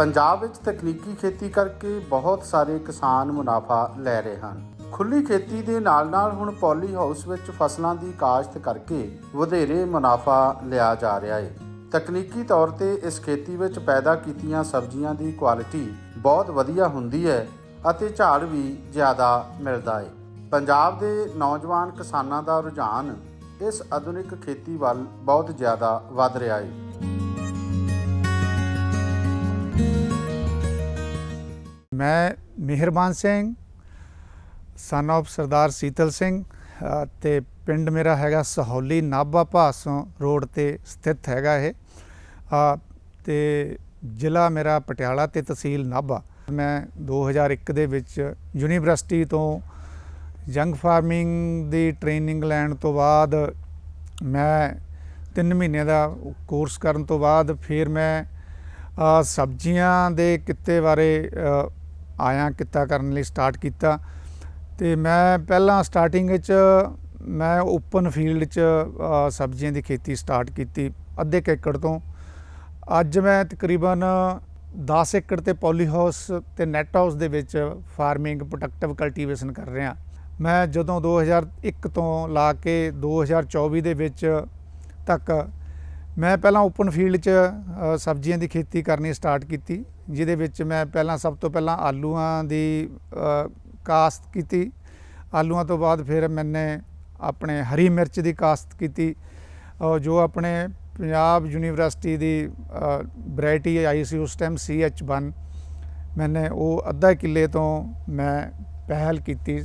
ਪੰਜਾਬ ਵਿੱਚ ਤਕਨੀਕੀ ਖੇਤੀ ਕਰਕੇ ਬਹੁਤ ਸਾਰੇ ਕਿਸਾਨ ਮੁਨਾਫਾ ਲੈ ਰਹੇ ਹਨ। ਖੁੱਲੀ ਖੇਤੀ ਦੇ ਨਾਲ-ਨਾਲ ਹੁਣ ਪੋਲੀ ਹਾਊਸ ਵਿੱਚ ਫਸਲਾਂ ਦੀ ਕਾਸ਼ਤ ਕਰਕੇ ਵਧੇਰੇ ਮੁਨਾਫਾ ਲਿਆ ਜਾ ਰਿਹਾ ਹੈ ਤਕਨੀਕੀ ਤੌਰ ਤੇ ਇਸ ਖੇਤੀ ਵਿੱਚ ਪੈਦਾ ਕੀਤੀਆਂ ਸਬਜ਼ੀਆਂ ਦੀ ਕੁਆਲਿਟੀ ਬਹੁਤ ਵਧੀਆ ਹੁੰਦੀ ਹੈ ਅਤੇ ਝਾੜ ਵੀ ਜ਼ਿਆਦਾ ਮਿਲਦਾ ਹੈ ਪੰਜਾਬ ਦੇ ਨੌਜਵਾਨ ਕਿਸਾਨਾਂ ਦਾ ਰੁਝਾਨ ਇਸ ਆਧੁਨਿਕ ਖੇਤੀ ਵੱਲ ਬਹੁਤ ਜ਼ਿਆਦਾ ਵੱਧ ਰਿਹਾ ਹੈ ਮੈਂ ਮਿਹਰਬਾਨ ਸਿੰਘ ਸਨ of ਸਰਦਾਰ ਸੀਤਲ ਸਿੰਘ ਅ, ਤੇ ਪਿੰਡ ਮੇਰਾ ਹੈਗਾ ਸਹੌਲੀ ਨਾਭਾ ਭਾਸੋਂ ਰੋਡ ਤੇ ਸਥਿਤ ਹੈਗਾ ਇਹ। ਅ, ਤੇ ਜ਼ਿਲ੍ਹਾ ਮੇਰਾ ਪਟਿਆਲਾ ਤੇ ਤਹਿਸੀਲ ਨਾਭਾ। ਮੈਂ 2001 ਦੇ ਵਿੱਚ ਯੂਨੀਵਰਸਿਟੀ ਤੋਂ ਯੰਗ ਫਾਰਮਿੰਗ ਦੀ ਟ੍ਰੇਨਿੰਗ ਲੈਣ ਤੋਂ ਬਾਅਦ ਮੈਂ 3 ਮਹੀਨੇ ਦਾ ਕੋਰਸ ਕਰਨ ਤੋਂ ਬਾਅਦ ਫਿਰ ਮੈਂ ਸਬਜ਼ੀਆਂ ਦੇ ਕਿੱਤੇ ਬਾਰੇ ਆਇਆ ਕਿੱਤਾ ਕਰਨ ਲਈ ਸਟਾਰਟ ਕੀਤਾ। ਤੇ ਮੈਂ ਪਹਿਲਾਂ ਸਟਾਰਟਿੰਗ ਵਿੱਚ ਮੈਂ ਓਪਨ ਫੀਲਡ 'ਚ ਸਬਜ਼ੀਆਂ ਦੀ ਖੇਤੀ ਸਟਾਰਟ ਕੀਤੀ ਅੱਧੇ ਕੁ ਏਕੜ ਤੋਂ। ਅੱਜ ਮੈਂ ਤਕਰੀਬਨ 10 ਏਕੜ ਤੇ ਪੋਲੀ ਹਾਊਸ ਤੇ ਨੈਟ ਹਾਊਸ ਦੇ ਵਿੱਚ ਫਾਰਮਿੰਗ ਪ੍ਰੋਡਕਟਿਵ ਕਲਟੀਵੇਸ਼ਨ ਕਰ ਰਿਹਾ। ਮੈਂ ਜਦੋਂ 2001 ਤੋਂ ਲਾ ਕੇ 2024 ਦੇ ਵਿੱਚ ਤੱਕ ਮੈਂ ਪਹਿਲਾਂ ਓਪਨ ਫੀਲਡ 'ਚ ਸਬਜ਼ੀਆਂ ਦੀ ਖੇਤੀ ਕਰਨੀ ਸਟਾਰਟ ਕੀਤੀ, ਜਿਹਦੇ ਵਿੱਚ ਮੈਂ ਪਹਿਲਾਂ ਸਭ ਤੋਂ ਪਹਿਲਾਂ ਆਲੂਆਂ ਦੀ ਕਾਸ਼ਤ ਕੀਤੀ। ਆਲੂਆਂ ਤੋਂ ਬਾਅਦ ਫਿਰ ਮੈਨੇ ਆਪਣੇ ਹਰੀ ਮਿਰਚ ਦੀ ਕਾਸ਼ਤ ਕੀਤੀ। ਜੋ ਆਪਣੇ ਪੰਜਾਬ ਯੂਨੀਵਰਸਿਟੀ ਦੀ ਵੈਰਾਈਟੀ ਆਈ ਸੀ, ਉਸ ਟਾਈਮ CH1 ਮੈਨੇ ਉਹ ਅੱਧਾ ਕਿੱਲੇ ਤੋਂ ਮੈਂ ਪਹਿਲ ਕੀਤੀ।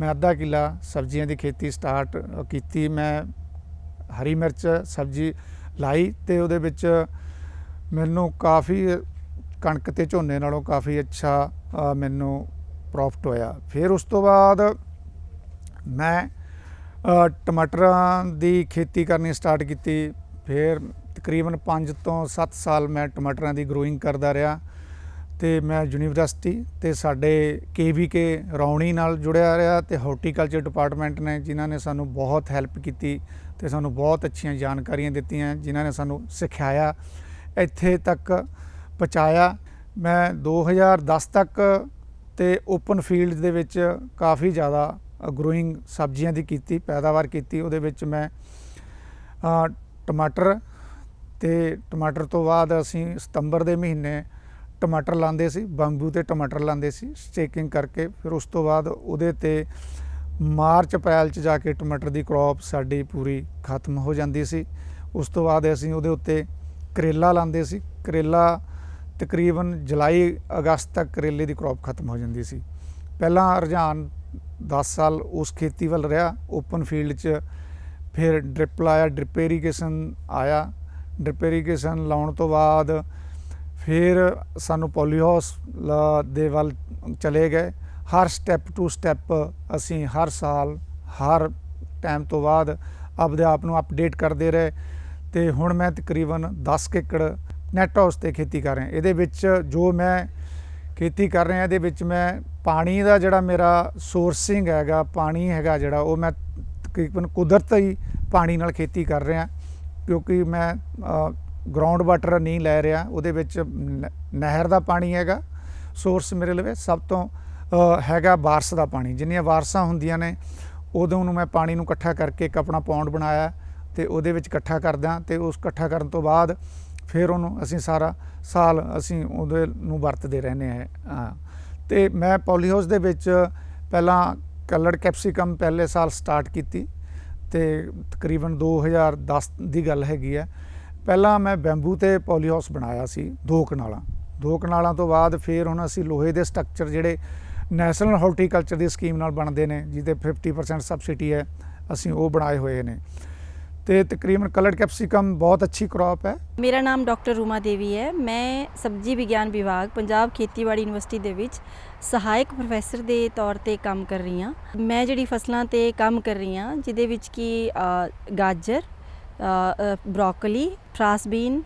ਮੈਂ ਅੱਧਾ ਕਿੱਲਾ ਸਬਜ਼ੀਆਂ ਦੀ ਖੇਤੀ ਸਟਾਰਟ ਕੀਤੀ। ਮੈਂ ਹਰੀ ਮਿਰਚ, ਸਬਜ਼ੀ ਲਾਈ ਤੇ ਉਹਦੇ ਵਿੱਚ ਮੈਨੂੰ ਕਾਫੀ ਕਣਕ ਤੇ ਝੋਨੇ ਨਾਲੋਂ ਕਾਫੀ ਅੱਛਾ ਮੈਨੂੰ ਪ੍ਰੋਫਿਟ ਹੋਇਆ। ਫਿਰ ਉਸ ਤੋਂ ਬਾਅਦ ਮੈਂ ਟਮਾਟਰਾਂ ਦੀ ਖੇਤੀ ਕਰਨੀ ਸਟਾਰਟ ਕੀਤੀ। ਫਿਰ ਤਕਰੀਬਨ 5 ਤੋਂ 7 ਸਾਲ ਮੈਂ ਟਮਾਟਰਾਂ ਦੀ ਗਰੋਇੰਗ ਕਰਦਾ ਰਿਹਾ ਤੇ ਮੈਂ ਯੂਨੀਵਰਸਿਟੀ ਤੇ ਸਾਡੇ ਕੇਵੀਕੇ ਰੌਣੀ ਨਾਲ ਜੁੜਿਆ ਰਿਹਾ ਤੇ ਹਾਰਟੀਕਲਚਰ ਡਿਪਾਰਟਮੈਂਟ ਨੇ ਜਿਨ੍ਹਾਂ ਨੇ ਸਾਨੂੰ ਬਹੁਤ ਹੈਲਪ ਕੀਤੀ। ਤੇ ਸਾਨੂੰ ਬਹੁਤ ਅੱਛੀਆਂ ਜਾਣਕਾਰੀਆਂ ਦਿੱਤੀਆਂ, ਜਿਨ੍ਹਾਂ ਨੇ ਸਾਨੂੰ ਸਿਖਾਇਆ, ਇੱਥੇ ਤੱਕ ਪਹੁੰਚਾਇਆ। ਮੈਂ 2010 ਤੱਕ ਤੇ ਓਪਨ ਫੀਲਡ ਦੇ ਵਿੱਚ ਕਾਫੀ ਜ਼ਿਆਦਾ ਗਰੋਇੰਗ ਸਬਜ਼ੀਆਂ ਦੀ ਕੀਤੀ, ਪੈਦਾਵਾਰ ਕੀਤੀ। ਉਹਦੇ ਵਿੱਚ ਮੈਂ ਟਮਾਟਰ ਤੇ ਟਮਾਟਰ ਤੋਂ ਬਾਅਦ ਅਸੀਂ ਸਤੰਬਰ ਦੇ ਮਹੀਨੇ ਟਮਾਟਰ ਲਾਉਂਦੇ ਸੀ, ਬੰਬੂ ਤੇ ਟਮਾਟਰ ਲਾਉਂਦੇ ਸੀ ਸਟੇਕਿੰਗ ਕਰਕੇ। ਫਿਰ ਉਸ ਤੋਂ ਬਾਅਦ ਉਹਦੇ ਤੇ ਮਾਰਚ ਅਪ੍ਰੈਲ ਚ ਜਾ ਕੇ ਟਮਾਟਰ ਦੀ ਕ੍ਰੌਪ ਸਾਡੀ ਪੂਰੀ ਖਤਮ ਹੋ ਜਾਂਦੀ ਸੀ। ਉਸ ਤੋਂ ਬਾਅਦ ਅਸੀਂ ਉਹਦੇ ਉੱਤੇ ਕਰੇਲਾ ਲਾਉਂਦੇ ਸੀ। ਕਰੇਲਾ ਤਕਰੀਬਨ ਜੁਲਾਈ, ਅਗਸਤ ਤੱਕ ਕਰੇਲੇ ਦੀ ਕ੍ਰੌਪ ਖਤਮ ਹੋ ਜਾਂਦੀ ਸੀ। ਪਹਿਲਾਂ ਰੁਝਾਨ 10 ਸਾਲ ਉਸ ਖੇਤੀ ਵੱਲ ਰਿਹਾ। ਓਪਨ ਫੀਲਡ 'ਚ ਫਿਰ ਡ੍ਰਿਪ ਲਾਇਆ ਡ੍ਰਿਪ ਇਰੀਗੇਸ਼ਨ ਆਇਆ। ਡ੍ਰਿਪ ਇਰੀਗੇਸ਼ਨ ਲਾਉਣ ਤੋਂ ਬਾਅਦ ਫਿਰ ਸਾਨੂੰ ਪੋਲੀਹਾਊਸ ਦੇ ਵੱਲ ਚਲੇ ਗਏ। ਹਰ ਸਟੈਪ ਟੂ ਸਟੈਪ ਅਸੀਂ ਹਰ ਸਾਲ, ਹਰ ਟਾਈਮ ਤੋਂ ਬਾਅਦ ਆਪਦੇ ਆਪ ਨੂੰ ਅਪਡੇਟ ਕਰਦੇ ਰਹੇ ਤੇ ਹੁਣ ਮੈਂ ਤਕਰੀਬਨ 10 ਏਕੜ ਨੈਟ ਹਾਊਸ ਤੇ ਖੇਤੀ ਕਰ ਰਿਹਾ। ਇਹਦੇ ਵਿੱਚ ਜੋ ਮੈਂ ਖੇਤੀ ਕਰ ਰਿਹਾ, ਇਹਦੇ ਵਿੱਚ ਮੈਂ ਪਾਣੀ ਦਾ ਜਿਹੜਾ ਮੇਰਾ ਸੋਰਸਿੰਗ ਹੈਗਾ, ਪਾਣੀ ਹੈਗਾ ਜਿਹੜਾ, ਉਹ ਮੈਂ ਤਕਰੀਬਨ ਕੁਦਰਤੀ ਪਾਣੀ ਨਾਲ ਖੇਤੀ ਕਰ ਰਿਹਾ ਕਿਉਂਕਿ ਮੈਂ ਗਰਾਊਂਡ ਵਾਟਰ ਨਹੀਂ ਲੈ ਰਿਹਾ। ਉਹਦੇ ਵਿੱਚ ਨ- ਨਹਿਰ ਦਾ ਪਾਣੀ ਹੈਗਾ। ਸੋਰਸ ਮੇਰੇ ਲਵੇ ਸਭ ਤੋਂ ਹੈਗਾ ਬਾਰਸ ਦਾ ਪਾਣੀ। ਜਿੰਨੀਆਂ ਵਾਰਸਾਂ ਹੁੰਦੀਆਂ ਨੇ, ਉਦੋਂ ਨੂੰ ਮੈਂ ਪਾਣੀ ਨੂੰ ਇਕੱਠਾ ਕਰਕੇ ਇੱਕ ਆਪਣਾ ਪੌਂਡ ਬਣਾਇਆ ਤੇ ਉਹਦੇ ਵਿੱਚ ਇਕੱਠਾ ਕਰਦਾ ਤੇ ਉਸ ਇਕੱਠਾ ਕਰਨ ਤੋਂ ਬਾਅਦ ਫਿਰ ਉਹਨੂੰ ਅਸੀਂ ਸਾਰਾ ਸਾਲ ਅਸੀਂ ਉਹਦੇ ਨੂੰ ਵਰਤਦੇ ਰਹਿੰਦੇ ਹਾਂ। ਹਾਂ। ਤੇ ਮੈਂ ਪੋਲੀਹਾਊਸ ਦੇ ਵਿੱਚ ਪਹਿਲਾਂ ਕਲਰਡ ਕੈਪਸਿਕਮ ਪਹਿਲੇ ਸਾਲ ਸਟਾਰਟ ਕੀਤੀ ਤੇ ਤਕਰੀਬਨ 2010 ਦੀ ਗੱਲ ਹੈਗੀ ਹੈ। ਪਹਿਲਾਂ ਮੈਂ ਬੈਂਬੂ ਤੇ ਪੋਲੀਹਾਊਸ ਬਣਾਇਆ ਸੀ ਦੋ ਕਨਾਲਾਂ। ਦੋ ਕਨਾਲਾਂ ਤੋਂ ਬਾਅਦ ਫਿਰ ਹੁਣ ਅਸੀਂ ਲੋਹੇ ਦੇ ਸਟਰਕਚਰ ਜਿਹੜੇ ਨੈਸ਼ਨਲ ਹਾਰਟੀਕਲਚਰ ਦੀ ਸਕੀਮ ਨਾਲ ਬਣਦੇ ਨੇ, ਜਿਹਦੇ 50% ਸਬਸਿਡੀ ਹੈ, ਅਸੀਂ ਉਹ ਬਣਾਏ ਹੋਏ ਨੇ। ਤੇ ਤਕਰੀਬਨ ਕਲਰਡ ਕੈਪਸਿਕਮ ਬਹੁਤ ਅੱਛੀ ਕ੍ਰੌਪ ਹੈ। ਮੇਰਾ ਨਾਮ ਡਾਕਟਰ ਰੂਮਾ ਦੇਵੀ ਹੈ। ਮੈਂ ਸਬਜ਼ੀ ਵਿਗਿਆਨ ਵਿਭਾਗ, ਪੰਜਾਬ ਖੇਤੀਬਾੜੀ ਯੂਨੀਵਰਸਿਟੀ ਦੇ ਵਿੱਚ ਸਹਾਇਕ ਪ੍ਰੋਫੈਸਰ ਦੇ ਤੌਰ ਤੇ ਕੰਮ ਕਰ ਰਹੀ ਹਾਂ। ਮੈਂ ਜਿਹੜੀ ਫਸਲਾਂ ਤੇ ਕੰਮ ਕਰ ਰਹੀ ਹਾਂ, ਜਿਹਦੇ ਵਿੱਚ ਕੀ ਗਾਜਰ ਬ੍ਰੋਕਲੀ ਫਰਾਸਬੀਨ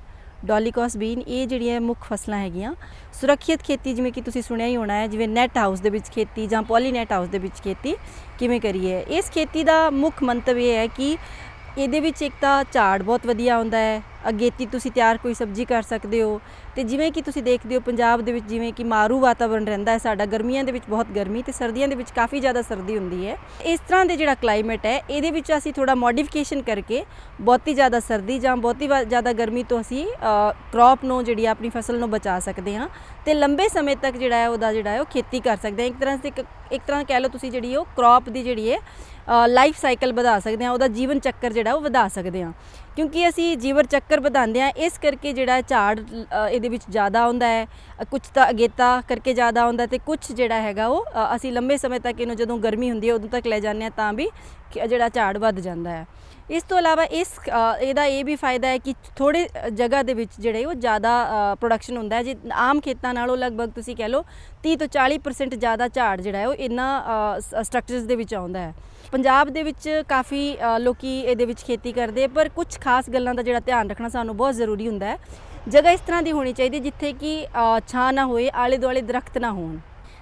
ਡੋਲੀਕੋਸ ਬੀਨ, ਇਹ ਜਿਹੜੀਆਂ ਮੁੱਖ ਫਸਲਾਂ ਹੈਗੀਆਂ ਸੁਰੱਖਿਅਤ ਖੇਤੀ ਜਿਵੇਂ ਕਿ ਤੁਸੀਂ ਸੁਣਿਆ ਹੀ ਹੋਣਾ ਹੈ, ਜਿਵੇਂ ਨੈਟ ਹਾਊਸ ਦੇ ਵਿੱਚ ਖੇਤੀ ਜਾਂ ਪੋਲੀ ਨੈਟ ਹਾਊਸ ਦੇ ਵਿੱਚ ਖੇਤੀ ਕਿਵੇਂ ਕਰੀਏ? ਇਸ ਖੇਤੀ ਦਾ ਮੁੱਖ ਮੰਤਵ ਇਹ ਹੈ ਕਿ ਇਹਦੇ ਵਿੱਚ ਇੱਕ ਤਾਂ ਝਾੜ ਬਹੁਤ ਵਧੀਆ ਆਉਂਦਾ ਹੈ ਅਗੇਤੀ ਤੁਸੀਂ ਤਿਆਰ ਕੋਈ ਸਬਜ਼ੀ ਕਰ ਸਕਦੇ ਹੋ ਤੇ ਜਿਵੇਂ ਕਿ ਤੁਸੀਂ ਦੇਖਦੇ ਹੋ ਪੰਜਾਬ ਦੇ ਵਿੱਚ ਜਿਵੇਂ ਕਿ ਮਾਰੂ ਵਾਤਾਵਰਣ ਰਹਿੰਦਾ ਹੈ, ਸਾਡਾ ਗਰਮੀਆਂ ਦੇ ਵਿੱਚ ਬਹੁਤ ਗਰਮੀ ਤੇ ਸਰਦੀਆਂ ਦੇ ਵਿੱਚ ਕਾਫੀ ਜ਼ਿਆਦਾ ਸਰਦੀ ਹੁੰਦੀ ਹੈ। ਇਸ ਤਰ੍ਹਾਂ ਦੇ ਜਿਹੜਾ ਕਲਾਈਮੇਟ ਹੈ, ਇਹਦੇ ਵਿੱਚ ਅਸੀਂ ਥੋੜਾ ਮੋਡੀਫਿਕੇਸ਼ਨ ਕਰਕੇ ਬਹੁਤੀ ਜ਼ਿਆਦਾ ਸਰਦੀ ਜਾਂ ਬਹੁਤੀ ਵਾ- ਜ਼ਿਆਦਾ ਗਰਮੀ ਤੋਂ ਅਸੀਂ ਕ੍ਰੌਪ ਨੂੰ ਜਿਹੜੀ ਆ ਆਪਣੀ ਫਸਲ ਨੂੰ ਬਚਾ ਸਕਦੇ ਹਾਂ ਤੇ ਲੰਬੇ ਸਮੇਂ ਤੱਕ ਜਿਹੜਾ ਹੈ ਉਹਦਾ ਜਿਹੜਾ ਹੈ ਉਹ ਖੇਤੀ ਕਰ ਸਕਦੇ ਹਾਂ। ਇੱਕ ਤਰ੍ਹਾਂ ਸੇ ਇੱਕ ਇੱਕ ਤਰ੍ਹਾਂ ਕਹਿ ਲਓ ਤੁਸੀਂ ਜਿਹੜੀ ਉਹ ਕ੍ਰੌਪ ਦੀ ਜਿਹੜੀ ਹੈ ਲਾਈਫ ਸਾਈਕਲ ਵਧਾ ਸਕਦੇ ਹਾਂ, ਉਹਦਾ ਜੀਵਨ ਚੱਕਰ ਜਿਹੜਾ ਉਹ ਵਧਾ ਸਕਦੇ ਹਾਂ। ਕਿਉਂਕਿ ਅਸੀਂ ਜੀਵਨ ਚੱਕਰ ਵਧਾਉਂਦੇ ਹਾਂ, ਇਸ ਕਰਕੇ ਜਿਹੜਾ ਝਾੜ ਇਹਦੇ ਵਿੱਚ ਜ਼ਿਆਦਾ ਆਉਂਦਾ ਹੈ ਕੁਝ ਤਾਂ ਅਗੇਤਾ ਕਰਕੇ ਜ਼ਿਆਦਾ ਆਉਂਦਾ ਤੇ ਕੁਝ ਜਿਹੜਾ ਹੈਗਾ ਉਹ ਅਸੀਂ ਲੰਬੇ ਸਮੇਂ ਤੱਕ ਇਹਨੂੰ ਜਦੋਂ ਗਰਮੀ ਹੁੰਦੀ ਹੈ, ਉਦੋਂ ਤੱਕ ਲੈ ਜਾਂਦੇ ਹਾਂ ਤਾਂ ਵੀ ਜਿਹੜਾ ਝਾੜ ਵੱਧ ਜਾਂਦਾ ਹੈ। ਇਸ ਤੋਂ ਇਲਾਵਾ ਇਸ ਇਹਦਾ ਇਹ ਵੀ ਫਾਇਦਾ ਹੈ ਕਿ ਥੋੜੇ ਜਗ੍ਹਾ ਦੇ ਵਿੱਚ ਜਿਹੜੇ ਉਹ ਜ਼ਿਆਦਾ ਪ੍ਰੋਡਕਸ਼ਨ ਹੁੰਦਾ ਹੈ। ਜੇ ਆਮ ਖੇਤਾਂ ਨਾਲੋਂ ਲਗਭਗ ਤੁਸੀਂ ਕਹਿ ਲਓ 30 ਤੋਂ 40% ਜ਼ਿਆਦਾ ਝਾੜ ਜਿਹੜਾ ਹੈ ਉਹ ਇਹਨਾਂ ਸਟਰਕਚਰਸ ਦੇ ਵਿੱਚ ਆਉਂਦਾ ਹੈ। ਪੰਜਾਬ ਦੇ ਵਿੱਚ ਕਾਫੀ ਅ, ਲੋਕੀ ਇਹਦੇ ਵਿੱਚ ਖੇਤੀ ਕਰਦੇ ਪਰ ਕੁਝ ਖਾਸ ਗੱਲਾਂ ਦਾ ਜਿਹੜਾ ਧਿਆਨ ਰੱਖਣਾ ਸਾਨੂੰ ਬਹੁਤ ਜ਼ਰੂਰੀ ਹੁੰਦਾ ਹੈ। ਜਗ੍ਹਾ ਇਸ ਤਰ੍ਹਾਂ ਦੀ ਹੋਣੀ ਚਾਹੀਦੀ ਜਿੱਥੇ ਕਿ ਛਾਂ ਨਾ ਹੋਏ ਆਲੇ ਦੁਆਲੇ ਦਰਖਤ ਨਾ ਹੋਣ।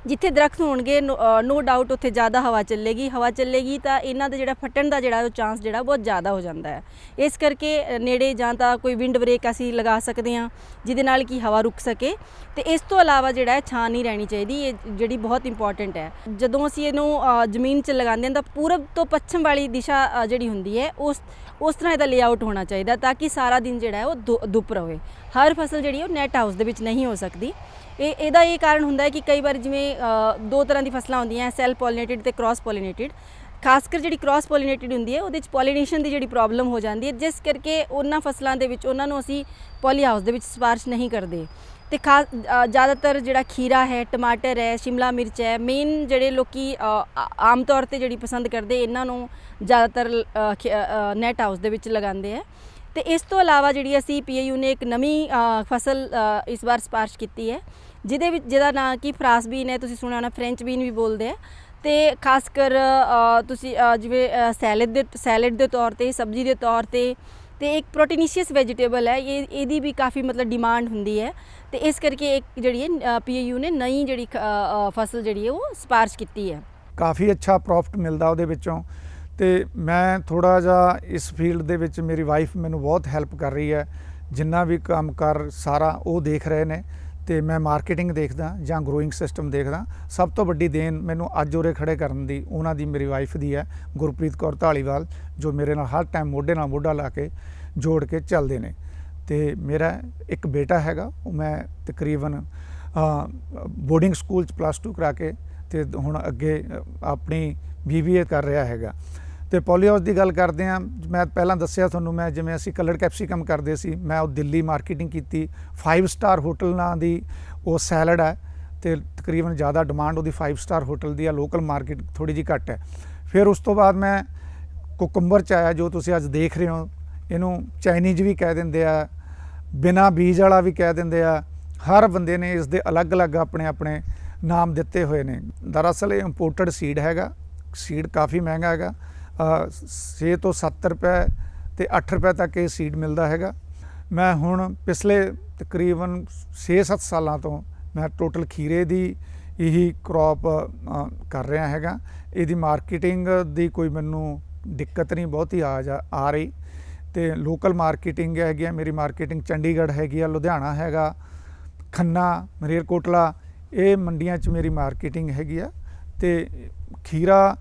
ਜਿੱਥੇ ਦਰਖਤ ਹੋਣਗੇ, ਨੋ ਡਾਊਟ ਉੱਥੇ ਜ਼ਿਆਦਾ ਹਵਾ ਚੱਲੇਗੀ। ਹਵਾ ਚੱਲੇਗੀ ਤਾਂ ਇਹਨਾਂ ਦਾ ਜਿਹੜਾ ਫਟਣ ਦਾ ਜਿਹੜਾ ਉਹ ਚਾਂਸ ਜਿਹੜਾ ਬਹੁਤ ਜ਼ਿਆਦਾ ਹੋ ਜਾਂਦਾ ਹੈ। ਇਸ ਕਰਕੇ ਨੇੜੇ ਜਾਂ ਤਾਂ ਕੋਈ ਵਿੰਡ ਬ੍ਰੇਕ ਅਸੀਂ ਲਗਾ ਸਕਦੇ ਹਾਂ, ਜਿਹਦੇ ਨਾਲ ਕਿ ਹਵਾ ਰੁਕ ਸਕੇ। ਤੇ ਇਸ ਤੋਂ ਇਲਾਵਾ ਜਿਹੜਾ ਹੈ, ਛਾਂ ਨਹੀਂ ਰਹਿਣੀ ਚਾਹੀਦੀ, ਇਹ ਜਿਹੜੀ ਬਹੁਤ ਇੰਪੋਰਟੈਂਟ ਹੈ। ਜਦੋਂ ਅਸੀਂ ਇਹਨੂੰ ਜ਼ਮੀਨ 'ਚ ਲਗਾਉਂਦੇ ਹਾਂ ਤਾਂ ਪੂਰਬ ਤੋਂ ਪੱਛਮ ਵਾਲੀ ਦਿਸ਼ਾ ਜਿਹੜੀ ਹੁੰਦੀ ਹੈ, ਉਸ ਉਸ ਤਰ੍ਹਾਂ ਇਹਦਾ ਲੇਆਊਟ ਹੋਣਾ ਚਾਹੀਦਾ ਤਾਂ ਕਿ ਸਾਰਾ ਦਿਨ ਜਿਹੜਾ ਹੈ ਉਹ ਧੁ- ਧੁੱਪ ਰਹੇ। ਹਰ ਫਸਲ ਜਿਹੜੀ ਉਹ ਨੈਟ ਹਾਊਸ ਦੇ ਵਿੱਚ ਨਹੀਂ ਹੋ ਸਕਦੀ। ਇਹ ਇਹਦਾ ਇਹ ਕਾਰਨ ਹੁੰਦਾ ਹੈ ਕਿ ਕਈ ਵਾਰ ਜਿਵੇਂ ਦੋ ਤਰ੍ਹਾਂ ਦੀ ਫਸਲਾਂ ਹੁੰਦੀਆਂ ਸੈਲ ਪੋਲੀਨੇਟਿਡ ਤੇ ਕ੍ਰਾਸ ਪੋਲੀਨੇਟਿਡ। ਖਾਸ ਕਰ ਜਿਹੜੀ ਕ੍ਰਾਸ ਪੋਲੀਨੇਟਿਡ ਹੁੰਦੀ ਹੈ, ਉਹਦੇ 'ਚ ਪੋਲੀਨੇਸ਼ਨ ਦੀ ਜਿਹੜੀ ਪ੍ਰੋਬਲਮ ਹੋ ਜਾਂਦੀ ਹੈ, ਜਿਸ ਕਰਕੇ ਉਹਨਾਂ ਫਸਲਾਂ ਦੇ ਵਿੱਚ, ਉਹਨਾਂ ਨੂੰ ਅਸੀਂ ਪੋਲੀ ਹਾਊਸ ਦੇ ਵਿੱਚ ਸਿਫਾਰਿਸ਼ ਨਹੀਂ ਕਰਦੇ। ਤੇ ਖਾਸ ਜ਼ਿਆਦਾਤਰ ਜਿਹੜਾ ਖੀਰਾ ਹੈ, ਟਮਾਟਰ ਹੈ, ਸ਼ਿਮਲਾ ਮਿਰਚ ਹੈ ਮੇਨ ਜਿਹੜੇ ਲੋਕੀ ਆ- ਆਮ ਤੌਰ ਤੇ ਜਿਹੜੀ ਪਸੰਦ ਕਰਦੇ, ਇਹਨਾਂ ਨੂੰ ਜ਼ਿਆਦਾਤਰ ਨੈਟ ਹਾਊਸ ਦੇ ਵਿੱਚ ਲਗਾਉਂਦੇ ਆ ਤੇ ਇਸ ਤੋਂ ਇਲਾਵਾ ਜਿਹੜੀ ਅਸੀਂ ਪੀਏਯੂ ਨੇ ਇੱਕ ਨਵੀਂ ਫਸਲ ਇਸ ਵਾਰ ਸਿਫਾਰਿਸ਼ ਕੀਤੀ ਹੈ ਜਿਹਦੇ ਵਿੱਚ ਜਿਹਦਾ ਨਾਂ ਕਿ? ਫਰਾਸ ਬੀਨ ਹੈ, ਤੁਸੀਂ ਸੁਣਿਆ ਹੋਣਾ, ਫ੍ਰੈਂਚ ਬੀਨ ਵੀ ਬੋਲਦੇ ਆ। ਤੇ ਖਾਸ ਕਰ ਤੁਸੀਂ ਜਿਵੇਂ ਸੈਲਡ ਦੇ ਸੈਲਡ ਦੇ ਤੌਰ ਤੇ, ਸਬਜ਼ੀ ਦੇ ਤੌਰ ਤੇ ਤੇ ਇੱਕ ਪ੍ਰੋਟੀਨੀਸ਼ੀਅਸ ਵੈਜੀਟੇਬਲ ਹੈ। ਇਹ ਇਹਦੀ ਵੀ ਕਾਫੀ ਮਤਲਬ ਡਿਮਾਂਡ ਹੁੰਦੀ ਹੈ। ਤੇ ਇਸ ਕਰਕੇ ਇੱਕ ਜਿਹੜੀ ਹੈ ਪੀਏਯੂ ਨੇ ਨਈ ਜਿਹੜੀ ਫਸਲ ਜਿਹੜੀ ਹੈ, ਉਹ ਸਿਫਾਰਿਸ਼ ਕੀਤੀ ਹੈ। ਕਾਫੀ ਅੱਛਾ ਪ੍ਰੋਫਿਟ ਮਿਲਦਾ ਉਹਦੇ ਵਿੱਚੋਂ। ਤੇ ਮੈਂ ਥੋੜਾ ਜਿਹਾ ਇਸ ਫੀਲਡ ਦੇ ਵਿੱਚ ਮੇਰੀ ਵਾਈਫ ਮੈਨੂੰ ਬਹੁਤ ਹੈਲਪ ਕਰ ਰਹੀ ਹੈ। ਜਿੰਨਾ ਵੀ ਕੰਮ ਕਰ ਸਾਰਾ ਉਹ ਦੇਖ ਰਹੇ ਨੇ। ਤੇ ਮੈਂ ਮਾਰਕੀਟਿੰਗ ਦੇਖਦਾ ਜਾਂ ਗਰੋਇੰਗ ਸਿਸਟਮ ਦੇਖਦਾ ਸਭ ਤੋਂ ਵੱਡੀ ਦੇਣ ਮੈਨੂੰ ਅੱਜ ਉਰੇ ਖੜੇ ਕਰਨ ਦੀ ਉਹਨਾਂ ਦੀ ਮੇਰੀ ਵਾਈਫ ਦੀ ਹੈ ਗੁਰਪ੍ਰੀਤ ਕੌਰ ਢਾਲੀਵਾਲ ਜੋ ਮੇਰੇ ਨਾਲ ਹਰ ਟਾਈਮ ਮੋਢੇ ਨਾਲ ਮੋਢਾ ਲਾ ਕੇ ਜੋੜ ਕੇ ਚੱਲਦੇ ਨੇ। ਤੇ ਮੇਰਾ ਇੱਕ ਬੇਟਾ ਹੈਗਾ ਉਹ ਮੈਂ ਤਕਰੀਬਨ ਬੋਰਡਿੰਗ ਸਕੂਲ ਚ ਪਲੱਸ 2 ਕਰਾ ਕੇ ਤੇ ਹੁਣ ਅੱਗੇ ਅ, ਆਪਣੀ ਬੀਬੀਏ ਕਰ ਰਿਹਾ ਹੈਗਾ। ਤੇ ਪੋਲੀਹਾਊਸ ਦੀ ਗੱਲ ਕਰਦੇ ਆ ਮੈਂ ਪਹਿਲਾਂ ਦੱਸਿਆ ਤੁਹਾਨੂੰ, ਮੈਂ ਜਿਵੇਂ ਅਸੀਂ ਕਲਰ ਕੈਪਸਿਕਮ ਕਰਦੇ ਸੀ, ਮੈਂ ਉਹ ਦਿੱਲੀ ਮਾਰਕੀਟਿੰਗ ਕੀਤੀ 5 ਸਟਾਰ ਹੋਟਲ ਨਾਂ ਦੀ ਉਹ ਸੈਲਡ ਹੈ ਤੇ ਤਕਰੀਬਨ ਜ਼ਿਆਦਾ ਡਿਮਾਂਡ ਉਹਦੀ 5 ਸਟਾਰ ਹੋਟਲ ਦੀ ਆ ਲੋਕਲ ਮਾਰਕੀਟ ਥੋੜੀ ਜੀ ਘੱਟ ਹੈ। ਫਿਰ ਉਸ ਤੋਂ ਬਾਅਦ ਮੈਂ ਕੁਕੰਬਰ ਚ ਆਇਆ, ਜੋ ਤੁਸੀਂ ਅੱਜ ਦੇਖ ਰਹੇ ਹੋ, ਇਹਨੂੰ ਚਾਈਨੀਜ਼ ਵੀ ਕਹਿ ਦਿੰਦੇ ਆ, ਬਿਨਾ ਬੀਜ ਵਾਲਾ ਵੀ ਕਹਿ ਦਿੰਦੇ ਆ, ਹਰ ਬੰਦੇ ਨੇ ਇਸ ਦੇ ਅਲੱਗ-ਅਲੱਗ ਆਪਣੇ ਆਪਣੇ ਨਾਮ ਦਿੱਤੇ ਹੋਏ ਨੇ। ਦਰਅਸਲ ਇਹ ਇੰਪੋਰਟਡ ਸੀਡ ਹੈਗਾ ਸੀਡ ਕਾਫੀ ਮਹਿੰਗਾ ਹੈਗਾ 6 ਤੋਂ 7 ਰੁਪਏ ਤੇ 8 ਰੁਪਏ ਤੱਕ ਇਹ ਸੀਡ ਮਿਲਦਾ ਹੈਗਾ। ਮੈਂ ਹੁਣ ਪਿਛਲੇ ਤਕਰੀਬਨ 6-7 ਸਾਲਾਂ ਤੋਂ ਮੈਂ ਟੋਟਲ ਖੀਰੇ ਦੀ ਇਹੀ ਕ੍ਰੌਪ ਕਰ ਰਿਹਾ ਹੈਗਾ। ਇਹਦੀ ਮਾਰਕੀਟਿੰਗ ਦੀ ਕੋਈ ਮੈਨੂੰ ਦਿੱਕਤ ਨਹੀਂ, ਬਹੁਤੀ ਆ ਜਾ ਆ ਰਹੀ। ਤੇ ਲੋਕਲ ਮਾਰਕੀਟਿੰਗ ਹੈਗੀ ਆ, ਮੇਰੀ ਮਾਰਕੀਟਿੰਗ ਚੰਡੀਗੜ੍ਹ ਹੈਗੀ ਆ, ਲੁਧਿਆਣਾ ਹੈਗਾ, ਖੰਨਾ, ਮਰੇਰਕੋਟਲਾ, ਇਹ ਮੰਡੀਆਂ 'ਚ ਮੇਰੀ ਮਾਰਕੀਟਿੰਗ ਹੈਗੀ ਆ। ਤੇ ਖੀਰਾ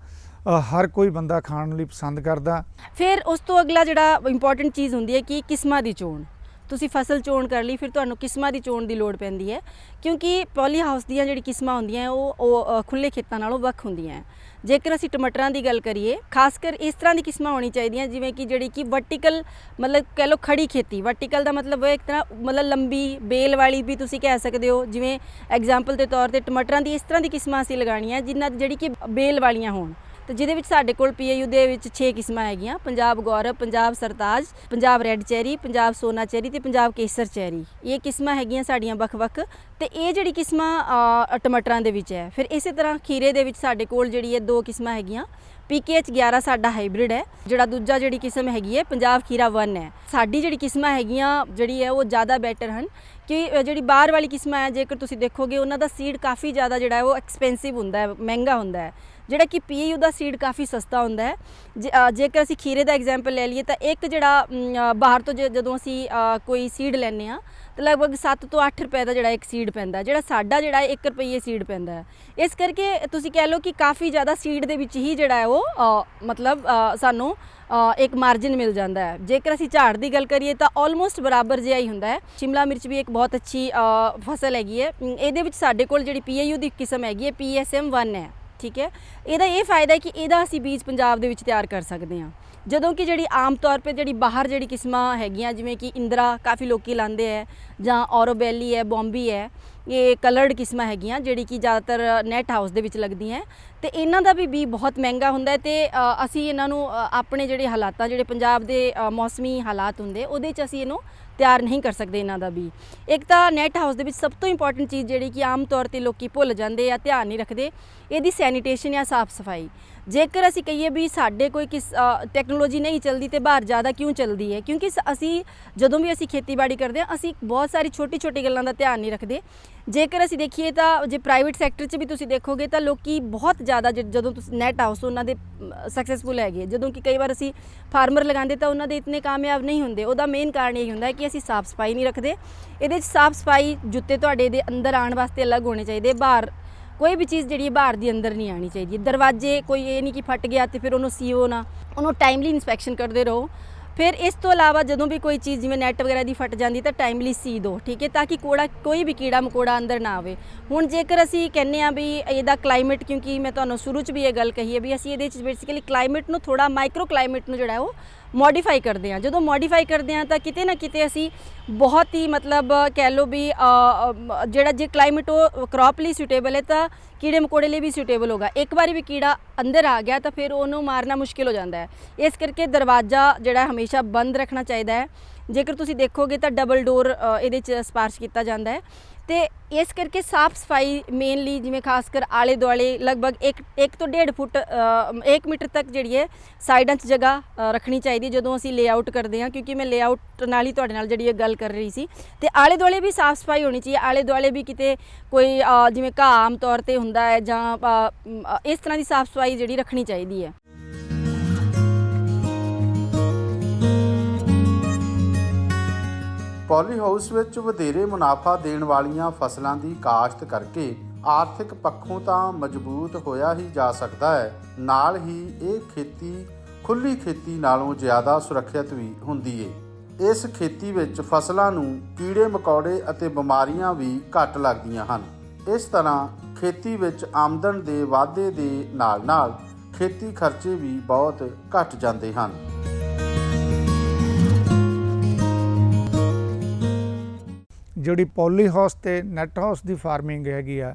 ਹਰ ਕੋਈ ਬੰਦਾ ਖਾਣ ਲਈ ਪਸੰਦ ਕਰਦਾ। ਫਿਰ ਉਸ ਤੋਂ ਅਗਲਾ ਜਿਹੜਾ ਇੰਪੋਰਟੈਂਟ ਚੀਜ਼ ਹੁੰਦੀ ਹੈ ਕਿ ਕਿਸਮਾਂ ਦੀ ਚੋਣ। ਤੁਸੀਂ ਫਸਲ ਚੋਣ ਕਰ ਲਈ ਫਿਰ ਤੁਹਾਨੂੰ ਕਿਸਮਾਂ ਦੀ ਚੋਣ ਦੀ ਲੋੜ ਪੈਂਦੀ ਹੈ। ਕਿਉਂਕਿ ਪੋਲੀ ਹਾਊਸ ਦੀਆਂ ਜਿਹੜੀ ਕਿਸਮਾਂ ਹੁੰਦੀਆਂ ਉਹ ਉਹ ਅ, ਖੁੱਲੇ ਖੇਤਾਂ ਨਾਲੋਂ ਵੱਖ ਹੁੰਦੀਆਂ ਹੈ। ਜੇਕਰ ਅਸੀਂ ਟਮਾਟਰਾਂ ਦੀ ਗੱਲ ਕਰੀਏ ਖਾਸ ਕਰ ਇਸ ਤਰ੍ਹਾਂ ਦੀ ਕਿਸਮਾਂ ਹੋਣੀ ਚਾਹੀਦੀਆਂ ਜਿਵੇਂ ਕਿ ਜਿਹੜੀ ਕਿ ਵਰਟੀਕਲ ਮਤਲਬ ਕਹਿ ਲਓ ਖੜੀ ਖੇਤੀ। ਵਰਟੀਕਲ ਦਾ ਮਤਲਬ ਹੈ ਇੱਕ ਤਰ੍ਹਾਂ ਮਤਲਬ ਲੰਬੀ ਬੇਲ ਵਾਲੀ ਵੀ ਤੁਸੀਂ ਕਹਿ ਸਕਦੇ ਹੋ। ਜਿਵੇਂ ਐਗਜ਼ਾਮਪਲ ਦੇ ਤੌਰ ਤੇ ਟਮਾਟਰਾਂ ਦੀ ਇਸ ਤਰ੍ਹਾਂ ਦੀ ਕਿਸਮਾਂ ਅਸੀਂ ਲਗਾਉਣੀਆਂ ਜਿਨ੍ਹਾਂ ਜਿਹੜੀ ਕਿ ਬੇਲ ਵਾਲੀਆਂ ਹੋਣ। ਤੇ ਜਿਹਦੇ ਵਿੱਚ ਸਾਡੇ ਕੋਲ ਪੀਏਯੂ ਦੇ ਵਿੱਚ 6 ਕਿਸਮਾਂ ਹੈਗੀਆਂ। Punjab Gaurav, Punjab Sartaj, Punjab red cherry, Punjab Sona cherry ਤੇ ਪੰਜਾਬ ਕੇਸਰ ਚੈਰੀ। ਇਹ ਕਿਸਮਾਂ ਹੈਗੀਆਂ ਸਾਡੀਆਂ ਵੱਖ-ਵੱਖ ਤੇ ਇਹ ਜਿਹੜੀ ਕਿਸਮਾਂ ਟਮਾਟਰਾਂ ਦੇ ਵਿੱਚ ਹੈ। ਫਿਰ ਇਸੇ ਤਰ੍ਹਾਂ ਖੀਰੇ ਦੇ ਵਿੱਚ ਸਾਡੇ ਕੋਲ ਜਿਹੜੀ ਹੈ ਦੋ ਕਿਸਮਾਂ ਹੈਗੀਆਂ। PKH 11 ਸਾਡਾ ਹਾਈਬ੍ਰਿਡ ਹੈ, ਜਿਹੜਾ ਦੂਜਾ ਜਿਹੜੀ ਕਿਸਮ ਹੈਗੀ ਹੈ, ਪੰਜਾਬ ਖੀਰਾ 1 ਹੈ। ਸਾਡੀ ਜਿਹੜੀ ਕਿਸਮਾਂ ਹੈਗੀਆਂ, ਜਿਹੜੀ ਹੈ, ਉਹ ਜ਼ਿਆਦਾ ਬੈਟਰ ਹਨ ਕਿ ਜਿਹੜੀ ਬਾਹਰ ਵਾਲੀ ਕਿਸਮਾਂ ਹੈ, ਜੇਕਰ ਤੁਸੀਂ ਦੇਖੋਗੇ, ਉਹਨਾਂ ਦਾ ਸੀਡ ਕਾਫੀ ਜ਼ਿਆਦਾ ਜਿਹੜਾ ਹੈ, ਉਹ ਐਕਸਪੈਂਸਿਵ ਹੁੰਦਾ ਹੈ, ਮਹਿੰਗਾ ਹੁੰਦਾ ਹੈ। ਜਿਹੜਾ ਕਿ ਪੀਏਯੂ ਦਾ ਸੀਡ ਕਾਫੀ ਸਸਤਾ ਹੁੰਦਾ ਹੈ। ਜੇ- ਜੇਕਰ ਅਸੀਂ ਖੀਰੇ ਦਾ ਐਗਜ਼ਾਮਪਲ ਲੈ ਲਈਏ ਤਾਂ ਇੱਕ ਜਿਹੜਾ ਬਾਹਰ ਤੋਂ ਜ- ਜਦੋਂ ਅਸੀਂ ਕੋਈ ਸੀਡ ਲੈਂਦੇ ਆ ਤਾਂ ਲਗਭਗ 7 ਤੋਂ 8 ਰੁਪਏ ਦਾ ਜਿਹੜਾ ਇੱਕ ਸੀਡ ਪੈਂਦਾ ਜਿਹੜਾ ਸਾਡਾ ਜਿਹੜਾ 1 ਰੁਪਏ ਸੀਡ ਪੈਂਦਾ ਹੈ। ਇਸ ਕਰਕੇ ਤੁਸੀਂ ਕਹਿ ਲਓ ਕਿ ਕਾਫੀ ਜ਼ਿਆਦਾ ਸੀਡ ਦੇ ਵਿੱਚ ਹੀ ਜਿਹੜਾ ਹੈ ਉਹ ਮਤਲਬ ਸਾਨੂੰ ਇੱਕ ਮਾਰਜਨ ਮਿਲ ਜਾਂਦਾ ਹੈ। ਜੇਕਰ ਅਸੀਂ ਝਾੜ ਦੀ ਗੱਲ ਕਰੀਏ ਤਾਂ ਆਲਮੋਸਟ ਬਰਾਬਰ ਜਿਹਾ ਹੀ ਹੁੰਦਾ ਹੈ। ਸ਼ਿਮਲਾ ਮਿਰਚ ਵੀ ਇੱਕ ਬਹੁਤ ਅੱਛੀ ਫਸਲ ਹੈਗੀ ਹੈ। ਇਹਦੇ ਵਿੱਚ ਸਾਡੇ ਕੋਲ ਜਿਹੜੀ ਪੀਏਯੂ ਦੀ ਕਿਸਮ ਹੈਗੀ ਹੈ, ਪੀਐਸਐਮ 1 ਹੈ। ਠੀਕ ਹੈ? ਇਹਦਾ ਇਹ ਫਾਇਦਾ ਹੈ ਕਿ ਇਹਦਾ ਅਸੀਂ ਬੀਜ ਪੰਜਾਬ ਦੇ ਵਿੱਚ ਤਿਆਰ ਕਰ ਸਕਦੇ ਹਾਂ। ਜਦੋਂ ਕਿ ਜਿਹੜੀ ਆਮ ਤੌਰ 'ਤੇ ਜਿਹੜੀ ਬਾਹਰ ਜਿਹੜੀ ਕਿਸਮਾਂ ਹੈਗੀਆਂ, ਜਿਵੇਂ ਕਿ ਇੰਦਰਾ ਕਾਫੀ ਲੋਕੀ ਲਾਉਂਦੇ ਹੈ ਜਾਂ ਔਰੋਬੈਲੀ ਹੈ, ਬੌਂਬੀ ਹੈ, ਇਹ ਕਲਰਡ ਕਿਸਮਾਂ ਹੈਗੀਆਂ ਜਿਹੜੀ ਕਿ ਜ਼ਿਆਦਾਤਰ ਨੈਟ ਹਾਊਸ ਦੇ ਵਿੱਚ ਲੱਗਦੀਆਂ ਤੇ ਇਹਨਾਂ ਦਾ ਵੀ ਬੀ ਬਹੁਤ ਮਹਿੰਗਾ ਹੁੰਦਾ ਹੈ ਤੇ ਅਸੀਂ ਇਹਨਾਂ ਨੂੰ ਆਪਣੇ ਜਿਹੜੇ ਹਾਲਾਤਾਂ, ਜਿਹੜੇ ਪੰਜਾਬ ਦੇ ਮੌਸਮੀ ਹਾਲਾਤ ਹੁੰਦੇ, ਉਹਦੇ 'ਚ ਅਸੀਂ ਇਹਨੂੰ ਤਿਆਰ ਨਹੀਂ ਕਰ ਸਕਦੇ ਇਹਨਾਂ ਦਾ ਵੀ। ਇੱਕ ਤਾਂ ਨੈਟ ਹਾਊਸ ਦੇ ਵਿੱਚ ਸਭ ਤੋਂ ਇੰਪੋਰਟੈਂਟ ਚੀਜ਼ ਜਿਹੜੀ ਕਿ ਆਮ ਤੌਰ ਤੇ ਲੋਕੀ ਭੁੱਲ ਜਾਂਦੇ ਆ, ਧਿਆਨ ਨਹੀਂ ਰੱਖਦੇ, ਇਹਦੀ ਸੈਨੀਟੇਸ਼ਨ ਜਾਂ ਸਾਫ਼ ਸਫ਼ਾਈ। ਜੇਕਰ ਅਸੀਂ ਕਹੀਏ ਵੀ ਸਾਡੇ ਕੋਈ ਕਿਸ ਟੈਕਨੋਲੋਜੀ ਨਹੀਂ ਚੱਲਦੀ ਤੇ ਬਾਹਰ ਜ਼ਿਆਦਾ ਕਿਉਂ ਚੱਲਦੀ ਹੈ? ਕਿਉਂਕਿ ਸ- ਅਸੀਂ ਜਦੋਂ ਵੀ ਅਸੀਂ ਖੇਤੀਬਾੜੀ ਕਰਦੇ ਹਾਂ, ਅਸੀਂ ਬਹੁਤ ਸਾਰੀ ਛੋਟੀ ਛੋਟੀ ਗੱਲਾਂ ਦਾ ਧਿਆਨ ਨਹੀਂ ਰੱਖਦੇ। ਜੇਕਰ ਅਸੀਂ ਦੇਖੀਏ ਤਾਂ ਜੇ ਪ੍ਰਾਈਵੇਟ ਸੈਕਟਰ 'ਚ ਵੀ ਤੁਸੀਂ ਦੇਖੋਗੇ ਤਾਂ ਲੋਕੀ ਬਹੁਤ ਜ਼ਿਆਦਾ ਜ- ਜਦੋਂ ਤੁਸੀਂ ਨੈਟ ਹਾਊਸ ਉਹਨਾਂ ਦੇ ਸਕਸੈਸਫੁਲ ਹੈਗੇ। ਜਦੋਂ ਕਿ ਕਈ ਵਾਰ ਅਸੀਂ ਫਾਰਮਰ ਲਗਾਉਂਦੇ ਤਾਂ ਉਹਨਾਂ ਦੇ ਇਤਨੇ ਕਾਮਯਾਬ ਨਹੀਂ ਹੁੰਦੇ। ਉਹਦਾ ਮੇਨ ਕਾਰਨ ਇਹ ਹੁੰਦਾ ਹੈ ਕਿ ਅਸੀਂ ਸਾਫ਼ ਸਫ਼ਾਈ ਨਹੀਂ ਰੱਖਦੇ। ਇਹਦੇ 'ਚ ਸਾਫ਼ ਸਫ਼ਾਈ ਜੁੱਤੇ ਤੁਹਾਡੇ ਦੇ ਅੰਦਰ ਆਉਣ ਵਾਸਤੇ ਅਲੱਗ ਹੋਣੇ ਚਾਹੀਦੇ। ਬਾਹਰ ਕੋਈ ਵੀ ਚੀਜ਼ ਜਿਹੜੀ ਹੈ ਬਾਹਰ ਦੀ ਅੰਦਰ ਨਹੀਂ ਆਣੀ ਚਾਹੀਦੀ। ਦਰਵਾਜ਼ੇ ਕੋਈ ਇਹ ਨਹੀਂ ਕਿ ਫਟ ਗਿਆ ਤੇ ਫਿਰ ਉਹਨੂੰ ਸੀਓ ਨਾ। ਉਹਨੂੰ ਟਾਈਮਲੀ ਇਨਸਪੈਕਸ਼ਨ ਕਰਦੇ ਰਹੋ। ਫਿਰ ਇਸ ਤੋਂ ਇਲਾਵਾ ਜਦੋਂ ਵੀ ਕੋਈ ਚੀਜ਼ ਜਿਵੇਂ ਨੈਟ ਵਗੈਰਾ ਦੀ ਫਟ ਜਾਂਦੀ ਤਾਂ ਟਾਈਮਲੀ ਸੀ ਦੋ, ਠੀਕ ਹੈ? ਤਾਂ ਕਿ ਕੋੜਾ ਕੋਈ ਵੀ ਕੀੜਾ ਮਕੋੜਾ ਅੰਦਰ ਨਾ ਆਵੇ। ਹੁਣ ਜੇਕਰ ਅਸੀਂ ਕਹਿੰਨੇ ਆ ਵੀ ਇਹਦਾ ਕਲਾਈਮੇਟ ਕਿਉਂਕਿ ਮੈਂ ਤੁਹਾਨੂੰ ਸ਼ੁਰੂ 'ਚ ਵੀ ਇਹ ਗੱਲ ਕਹੀ ਹੈ ਵੀ ਅਸੀਂ ਇਹਦੇ 'ਚ ਬੇਸਿਕਲੀ ਕਲਾਈਮੇਟ ਨੂੰ ਥੋੜਾ ਮਾਈਕਰੋ ਕਲਾਈਮੇਟ ਨੂੰ ਜਿਹੜਾ ਉਹ ਮੋਡੀਫਾਈ ਕਰਦੇ ਆ ਜਦੋਂ ਮੋਡੀਫਾਈ ਕਰਦੇ ਆ ਤਾਂ ਕਿਤੇ ਨਾ ਕਿਤੇ ਅਸੀਂ ਬਹੁਤ ਹੀ ਮਤਲਬ ਕਹਿ ਲਓ ਵੀ ਜਿਹੜਾ ਜੇ ਕਲਾਈਮੇਟ ਉਹ ਕ੍ਰੌਪ ਲਈ ਸੁਟੇਬਲ ਹੈ ਤਾਂ ਕੀੜੇ ਮਕੋੜੇ ਲਈ ਵੀ ਸੁਟੇਬਲ ਹੋਗਾ ਇੱਕ ਵਾਰੀ ਵੀ ਕੀੜਾ ਅੰਦਰ ਆ ਗਿਆ ਤਾਂ ਫਿਰ ਉਹਨੂੰ ਮਾਰਨਾ ਮੁਸ਼ਕਿਲ ਹੋ ਜਾਂਦਾ ਹੈ। ਇਸ ਕਰਕੇ ਦਰਵਾਜ਼ਾ ਜਿਹੜਾ ਹਮੇਸ਼ਾ ਬੰਦ ਰੱਖਣਾ ਚਾਹੀਦਾ ਹੈ। ਜੇਕਰ ਤੁਸੀਂ ਦੇਖੋਗੇ ਤਾਂ ਡਬਲ ਡੋਰ ਇਹਦੇ ਚ ਸਪਾਰਸ਼ ਕੀਤਾ ਜਾਂਦਾ ਹੈ। ਤੇ ਇਸ ਕਰਕੇ ਸਾਫ਼ ਸਫ਼ਾਈ ਮੇਨਲੀ ਜਿਵੇਂ ਖਾਸ ਕਰ ਆਲੇ ਦੁਆਲੇ ਲਗਭਗ 1 1 ਤੋਂ 1.5 ਫੁੱਟ 1 ਮੀਟਰ ਤੱਕ ਜਿਹੜੀ ਹੈ ਸਾਈਡਾਂ 'ਚ ਜਗ੍ਹਾ ਰੱਖਣੀ ਚਾਹੀਦੀ ਜਦੋਂ ਅਸੀਂ ਲੇਆਊਟ ਕਰਦੇ ਹਾਂ, ਕਿਉਂਕਿ ਮੈਂ ਲੇਆਊਟ ਨਾਲ ਹੀ ਤੁਹਾਡੇ ਨਾਲ ਜਿਹੜੀ ਇਹ ਗੱਲ ਕਰ ਰਹੀ ਸੀ। ਤੇ ਆਲੇ ਦੁਆਲੇ ਵੀ ਸਾਫ਼ ਸਫ਼ਾਈ ਹੋਣੀ ਚਾਹੀਏ, ਆਲੇ ਦੁਆਲੇ ਵੀ ਕਿਤੇ ਕੋਈ ਜਿਵੇਂ ਘਾਹ ਆਮ ਤੌਰ ਤੇ ਹੁੰਦਾ ਹੈ ਜਾਂ ਇਸ ਤਰ੍ਹਾਂ ਦੀ ਸਾਫ਼ ਸਫ਼ਾਈ ਜਿਹੜੀ ਰੱਖਣੀ ਚਾਹੀਦੀ ਹੈ। ਪੋਲੀ ਹਾਊਸ ਵਿੱਚ ਵਧੇਰੇ ਮੁਨਾਫਾ ਦੇਣ ਵਾਲੀਆਂ ਫਸਲਾਂ ਦੀ ਕਾਸ਼ਤ ਕਰਕੇ ਆਰਥਿਕ ਪੱਖੋਂ ਤਾਂ ਮਜ਼ਬੂਤ ਹੋਇਆ ਹੀ ਜਾ ਸਕਦਾ ਹੈ। ਨਾਲ ਹੀ ਇਹ ਖੇਤੀ ਖੁੱਲੀ ਖੇਤੀ ਨਾਲੋਂ ਜ਼ਿਆਦਾ ਸੁਰੱਖਿਅਤ ਵੀ ਹੁੰਦੀ ਏ। ਇਸ ਖੇਤੀ ਵਿੱਚ ਫਸਲਾਂ ਨੂੰ ਕੀੜੇ, ਮਕੌੜੇ ਅਤੇ ਬਿਮਾਰੀਆਂ ਵੀ ਘੱਟ ਲੱਗਦੀਆਂ ਹਨ। ਇਸ ਤਰ੍ਹਾਂ ਖੇਤੀ ਵਿੱਚ ਆਮਦਨ ਦੇ ਵਾਧੇ ਦੇ ਨਾਲ-ਨਾਲ ਖੇਤੀ ਖਰਚੇ ਵੀ ਬਹੁਤ ਘਟ ਜਾਂਦੇ ਹਨ। ਜਿਹੜੀ ਪੋਲੀ ਹਾਊਸ ਤੇ ਨੈਟ ਹਾਊਸ ਦੀ ਫਾਰਮਿੰਗ ਹੈਗੀ ਆ,